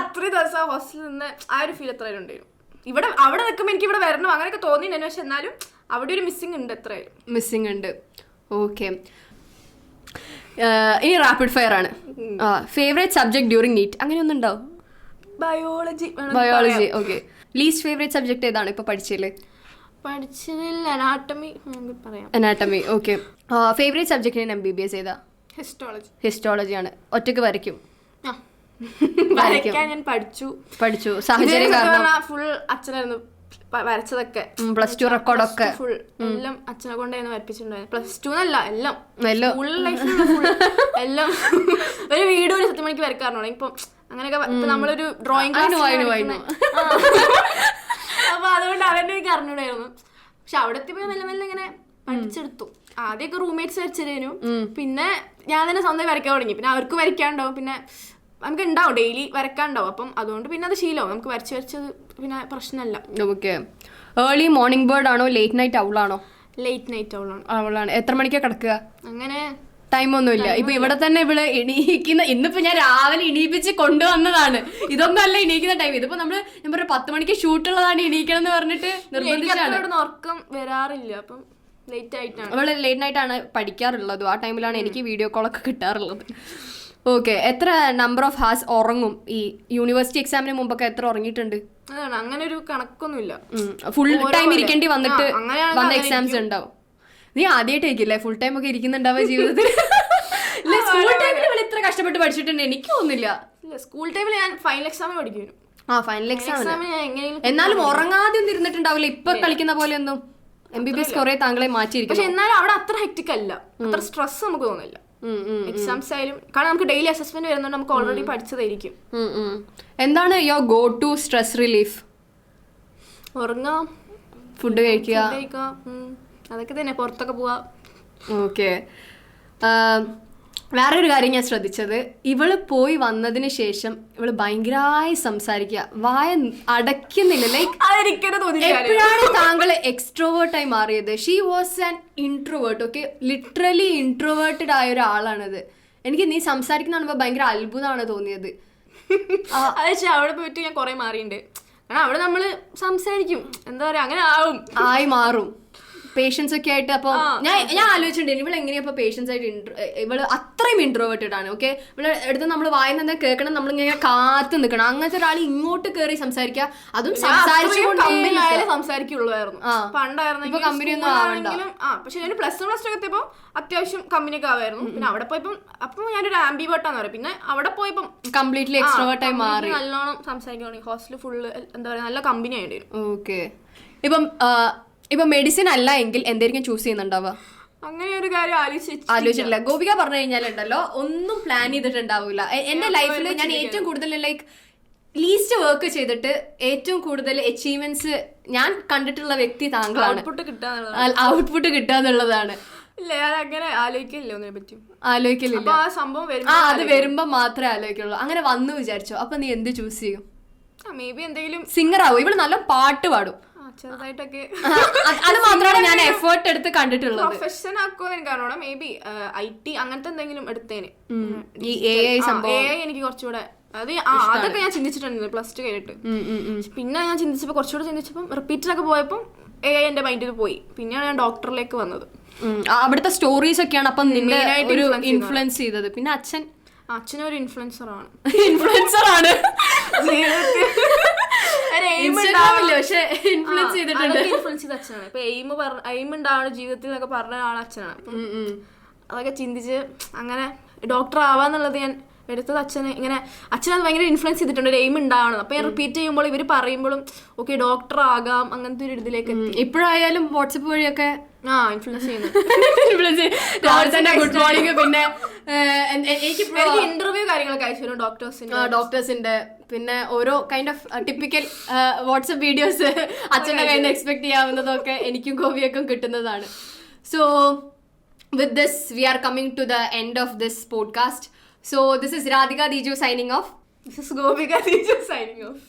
അത്രയും ദിവസം ഹോസ്റ്റലിൽ നിന്ന് ആ ഒരു ഫീൽ എത്രയും ഉണ്ടായിരുന്നു. ഇവിടെ അവിടെ നിൽക്കുമ്പോൾ എനിക്ക് ഇവിടെ വരണം. അങ്ങനെയൊക്കെ തോന്നിയിട്ടുണ്ടായിരുന്നു പക്ഷെ എന്നാലും അവിടെ ഒരു മിസ്സിംഗ് ഉണ്ട് എത്ര മിസ്സിംഗ് ഉണ്ട്. ഓക്കെ ഇനി റാപ്പിഡ് ഫയർ ആണ്. ഫേവറേറ്റ് സബ്ജക്ട് ഡ്യൂറിങ് നീറ്റ് അങ്ങനെയൊന്നും ഉണ്ടാവും biology biology okay least favourite subject ഏതാണ് ഇപ്പൊ പഠിച്ചതിൽ പഠിച്ചതിൽ അനാട്ടമി പറയാം. Anatomy okay favourite subject M B B S ഏതാ? ഹിസ്റ്റോളജി ഹിസ്റ്റോളജി ആണ്. ഒറ്റയ്ക്ക് വരയ്ക്കും? ആ. വരയ്ക്കാൻ ഞാൻ പഠിച്ചു. പഠിച്ചു. സാഹചര്യം കാരണം. ഫുൾ അച്ഛനായിരുന്നു വരച്ചതൊക്കെ. പ്ലസ് ടു റെക്കോർഡൊക്കെ ഫുൾ എല്ലാം അച്ഛനെ കൊണ്ടായിരുന്നു വരപ്പിച്ചിട്ടുണ്ടായിരുന്നു പ്ലസ് ടു എന്നല്ല എല്ലാം. ഫുൾ ലൈഫ് എല്ലാം. ഒരു വീട് ഒരു സത്യം മണിക്ക് വരക്കാറുണ്ടോ ഇപ്പൊ അങ്ങനെയൊക്കെ നമ്മളൊരു ഡ്രോയിങ് know. അപ്പൊ അതുകൊണ്ട് അവന്റെ എനിക്ക് അറിഞ്ഞൂടായിരുന്നു പക്ഷെ അവിടെ എത്തിയപ്പോ മെല്ലെ മെല്ലെ ഇങ്ങനെ പഠിച്ചെടുത്തു. ആദ്യമൊക്കെ റൂംമേറ്റ്സ് വരച്ചിരുന്നു. പിന്നെ ഞാൻ തന്നെ സ്വന്തം വരയ്ക്കാൻ തുടങ്ങി. പിന്നെ അവർക്ക് വരയ്ക്കാണ്ടാവും പിന്നെ നമുക്ക് ഉണ്ടാവും ഡെയിലി വരക്കാണ്ടാവും അപ്പം അതുകൊണ്ട് പിന്നെ അത് ശീലവും നമുക്ക് വരച്ച് വരച്ചത് പിന്നെ പ്രശ്നമല്ല. ഓക്കെ ഏർലി മോർണിംഗ് ബേർഡ് ആണോ ലേറ്റ് നൈറ്റ് ഔളാണോ ലേറ്റ് നൈറ്റ് അവളാണ് അവളാണ് എത്ര മണിക്കാ കിടക്കുക? അങ്ങനെ ടൈമൊന്നുമില്ല ഇപ്പൊ ഇവിടെ തന്നെ ഇവൾ എണീക്കുന്ന ഇന്നിപ്പോ ഞാൻ രാവിലെ എണീപ്പിച്ച് കൊണ്ടുവന്നതാണ്. ഇതൊന്നും അല്ല എണീക്കുന്ന ടൈം ഇതിപ്പോ നമ്മൾ ഞാൻ പറയാം പത്ത് മണിക്ക് ഷൂട്ട് ഉള്ളതാണ് എണീക്കണം എന്ന് പറഞ്ഞിട്ട് നിർബന്ധിച്ചാണ്. ഉറക്കം വരാറില്ല. അപ്പം ലേറ്റ് ആയിട്ടാണ്. അവൾ ലേറ്റ് നൈറ്റ് ആണ് പഠിക്കാറുള്ളത്. ആ ടൈമിലാണ് എനിക്ക് വീഡിയോ കോളൊക്കെ കിട്ടാറുള്ളത്. ഓക്കെ എത്ര നമ്പർ ഓഫ് ഹാസ് ഉറങ്ങും? ഈ യൂണിവേഴ്സിറ്റി എക്സാമിന് മുമ്പൊക്കെ എത്ര ഉറങ്ങിയിട്ടുണ്ട്? അതാണ് അങ്ങനെ ഒരു കണക്കൊന്നുമില്ല ഫുൾ ടൈം ഇരിക്കേണ്ടി വന്നിട്ട് വന്ന എക്സാംസ് ഉണ്ടാവും. നീ ആദ്യമായിട്ടേക്കില്ലേ ഫുൾ ടൈം ഒക്കെ ഇരിക്കുന്നുണ്ടാവുക ജീവിതത്തിൽ സ്കൂൾ ടൈമിൽ ഇവിടെ ഇത്ര കഷ്ടപ്പെട്ട് പഠിച്ചിട്ടുണ്ട്? എനിക്ക് തോന്നുന്നില്ല. സ്കൂൾ ടൈമിൽ ഞാൻ ഫൈനൽ എക്സാമിന് പഠിക്കുന്നു ആ ഫൈനൽ എക്സാം എന്നാലും ഉറങ്ങാതെ ഒന്നും ഇരുന്നിട്ടുണ്ടാവില്ല. ഇപ്പൊ കളിക്കുന്ന പോലെ ഒന്നും. എം ബി ബി എസ് കുറെ താങ്കളെ മാറ്റിയിരിക്കും പക്ഷെ എന്നാലും അവിടെ അത്ര ഹെക്റ്റിക് അല്ല. അത്ര സ്ട്രെസ് നമുക്ക് തോന്നില്ല. എക്സാംസ് ആയാലും കാരണം നമുക്ക് ഡെയിലി അസസ്മെന്റ് വരുന്നുണ്ട് നമുക്ക് ഓൾറെഡി പഠിച്ചതായിരിക്കും. എന്താണ് your go to stress relief ഉറങ്ങാം ഫുഡ് കഴിക്കുക. അതൊക്കെ തന്നെ പുറത്തൊക്കെ പോവാ. ഓക്കെ വേറൊരു കാര്യം ഞാൻ ശ്രദ്ധിച്ചത് ഇവൾ പോയി വന്നതിന് ശേഷം ഇവൾ ഭയങ്കരമായി സംസാരിക്കുക. വായ അടയ്ക്കുന്നില്ല. ലൈക്ക്. എപ്പോഴാണ് താങ്കൾ എക്സ്ട്രോവേർട്ടായി മാറിയത്? She was an introvert okay literally introverted ആയ ഒരാളാണത്. എനിക്ക് നീ സംസാരിക്കുന്ന കാണുമ്പോൾ ഭയങ്കര അത്ഭുതമാണ് തോന്നിയത്. അത് അവിടെ പോയിട്ട് ഞാൻ കുറെ മാറിയിട്ടുണ്ട് കാരണം അവിടെ നമ്മൾ സംസാരിക്കും. എന്താ പറയാ അങ്ങനെ ആവും. ആയി മാറും. പേഷ്യൻസ് ഒക്കെ ആയിട്ട് അപ്പൊ ഞാൻ ഞാൻ ആലോചിച്ചിട്ടുണ്ട് ഇവൾ എങ്ങനെയാ ഇപ്പൊ പേഷ്യൻസ് ആയിട്ട് ഇവൾ ഇവൾ അത്രയും ഇൻട്രോവേർട്ടഡ് ആണ് ഓക്കെ ഇവിടെ എടുത്ത് നമ്മൾ വായന എന്താ കേൾക്കണം നമ്മൾ ഇങ്ങനെ കാത്തു നിൽക്കണം അങ്ങനത്തെ ഒരാൾ ഇങ്ങോട്ട് കയറി സംസാരിക്കുക അതും സംസാരിച്ചുകൊണ്ടേ. സംസാരിക്കുള്ളായിരുന്നു. ആ. പണ്ടായിരുന്നെങ്കിൽ ഇപ്പൊ കമ്പനി ഒന്നും school ആണെങ്കിലും- ആ പക്ഷെ ഞാൻ പ്ലസ് വൺ പ്ലസ് ടു എത്തിയപ്പോ അത്യാവശ്യം കമ്പനി ഒക്കെ ആവായിരുന്നു. പിന്നെ അവിടെ പോയപ്പോ അപ്പൊ ഞാനൊരു ആംബി ബോട്ടാന്ന് പറയും. പിന്നെ അവിടെ പോയപ്പോ കംപ്ലീറ്റ്ലി എക്സ്ട്രോവേർട്ടായി മാറി. നല്ലോണം സംസാരിക്കുകയാണ് ഹോസ്റ്റൽ ഫുള്ള് എന്താ പറയാ നല്ല കമ്പനി ആയിട്ട്. ഓക്കെ ഇപ്പം ഇപ്പം മെഡിസിൻ അല്ല എങ്കിൽ എന്തായിരിക്കും ചൂസ് ചെയ്യുന്നുണ്ടാവുക? അങ്ങനെ ഒരു കാര്യം ആലോചിച്ച് ആലോചിച്ചിട്ടില്ല. ഗോപിക പറഞ്ഞു കഴിഞ്ഞാലുണ്ടല്ലോ ഒന്നും പ്ലാൻ ചെയ്തിട്ടുണ്ടാവില്ല എന്റെ ലൈഫിൽ ഞാൻ ഏറ്റവും കൂടുതൽ ലൈക്ക് ലീസ്റ്റ് വർക്ക് ചെയ്തിട്ട് ഏറ്റവും കൂടുതൽ അച്ചീവ്മെന്റ്സ് ഞാൻ കണ്ടിട്ടുള്ള വ്യക്തി താങ്കളാണ്. ഔട്ട്പുട്ട് കിട്ടാന്നുള്ളതാണ് കിട്ടുക എന്നുള്ളതാണ്. അങ്ങനെ ആലോചിക്കില്ല പറ്റി ആ സംഭവം ആ അത് വരുമ്പോ മാത്രമേ ആലോചിക്കുള്ളൂ. അങ്ങനെ വന്നു വിചാരിച്ചോ. അപ്പൊ നീ എന്ത് ചൂസ് ചെയ്യും? മേ ബി എന്തെങ്കിലും സിംഗർ ആവും? ഇവൾ നല്ല പാട്ട് പാടും. ചെറുതായിട്ടൊക്കെ അത് മാത്രമാണ് ഞാൻ എഫേർട്ട് എടുത്ത് കണ്ടിട്ടുള്ളത്. പ്രൊഫഷൻ ആക്കുമോ എനിക്ക് അറിയണം മേ ബി ഐ ടി അങ്ങനത്തെ എന്തെങ്കിലും എടുത്തേന്. ഈ എ ഐ സംഭവം. എ എനിക്ക് കുറച്ചുകൂടെ അത് അതൊക്കെ ഞാൻ ചിന്തിച്ചിട്ടുണ്ട് പ്ലസ് ടു കഴിഞ്ഞിട്ട്. പിന്നെ ഞാൻ ചിന്തിച്ചപ്പോൾ കുറച്ചുകൂടെ ചിന്തിച്ചപ്പോൾ റിപ്പീറ്റിലൊക്കെ പോയപ്പോൾ എ ഐ എന്റെ മൈൻഡിൽ പോയി. പിന്നെയാണ് ഞാൻ ഡോക്ടറിലേക്ക് വന്നത്. അവിടുത്തെ സ്റ്റോറീസ് ഒക്കെയാണ് അപ്പം നിന്നെ ഒരു ഇൻഫ്ലുവൻസ് ചെയ്തത്. പിന്നെ അച്ഛൻ? അച്ഛനൊരു ഇൻഫ്ലുവൻസർ ആണ്. ഇൻഫ്ലുവൻസർ ആണ് ഒരു aim ഇൻസ്റ്റാഗ്രാമില്ല പക്ഷെ ഇൻഫ്ലുവൻസ് ചെയ്തിട്ടുണ്ട്. ഇൻഫ്ലുവൻസ് ചെയ്ത അച്ഛനാണ്. ഇപ്പൊ എയിം എയിം ഉണ്ടാവുന്ന ജീവിതത്തിൽ എന്നൊക്കെ പറഞ്ഞ ആൾ അച്ഛനാണ്. അതൊക്കെ ചിന്തിച്ച് അങ്ങനെ ഡോക്ടർ ആവാന്നുള്ളത് ഞാൻ എടുത്തത് അച്ഛനെ ഇങ്ങനെ അച്ഛനത് ഭയങ്കര ഇൻഫ്ലുവൻസ് ചെയ്തിട്ടുണ്ട്. ഒരു എയിം ഉണ്ടാവണം. അപ്പൊ ഞാൻ റിപ്പീറ്റ് ചെയ്യുമ്പോൾ ഇവർ പറയുമ്പോഴും ഓക്കെ ഡോക്ടർ ആകാം. അങ്ങനത്തെ ഒരു ഇതിലേക്ക് ഇപ്പോഴായാലും വാട്സപ്പ് വഴിയൊക്കെ ആ ഇൻഫ്ലുവൻസ് ചെയ്യുന്നു. ഗുഡ് മോർണിംഗ് പിന്നെ എനിക്ക് ഇന്റർവ്യൂ കാര്യങ്ങളൊക്കെ അയച്ചു തരും ഡോക്ടേഴ്സിന് ഡോക്ടേഴ്സിന്റെ പിന്നെ ഓരോ kind of typical WhatsApp videos അച്ഛന്റെ കയ്യിൽ നിന്ന് എക്സ്പെക്ട് ചെയ്യാവുന്നതൊക്കെ എനിക്കും ഗോപിയൊക്കെ കിട്ടുന്നതാണ്. So with this we are coming to the end of this podcast so this is Radhika Deeju signing off this is Gopika teacher signing off.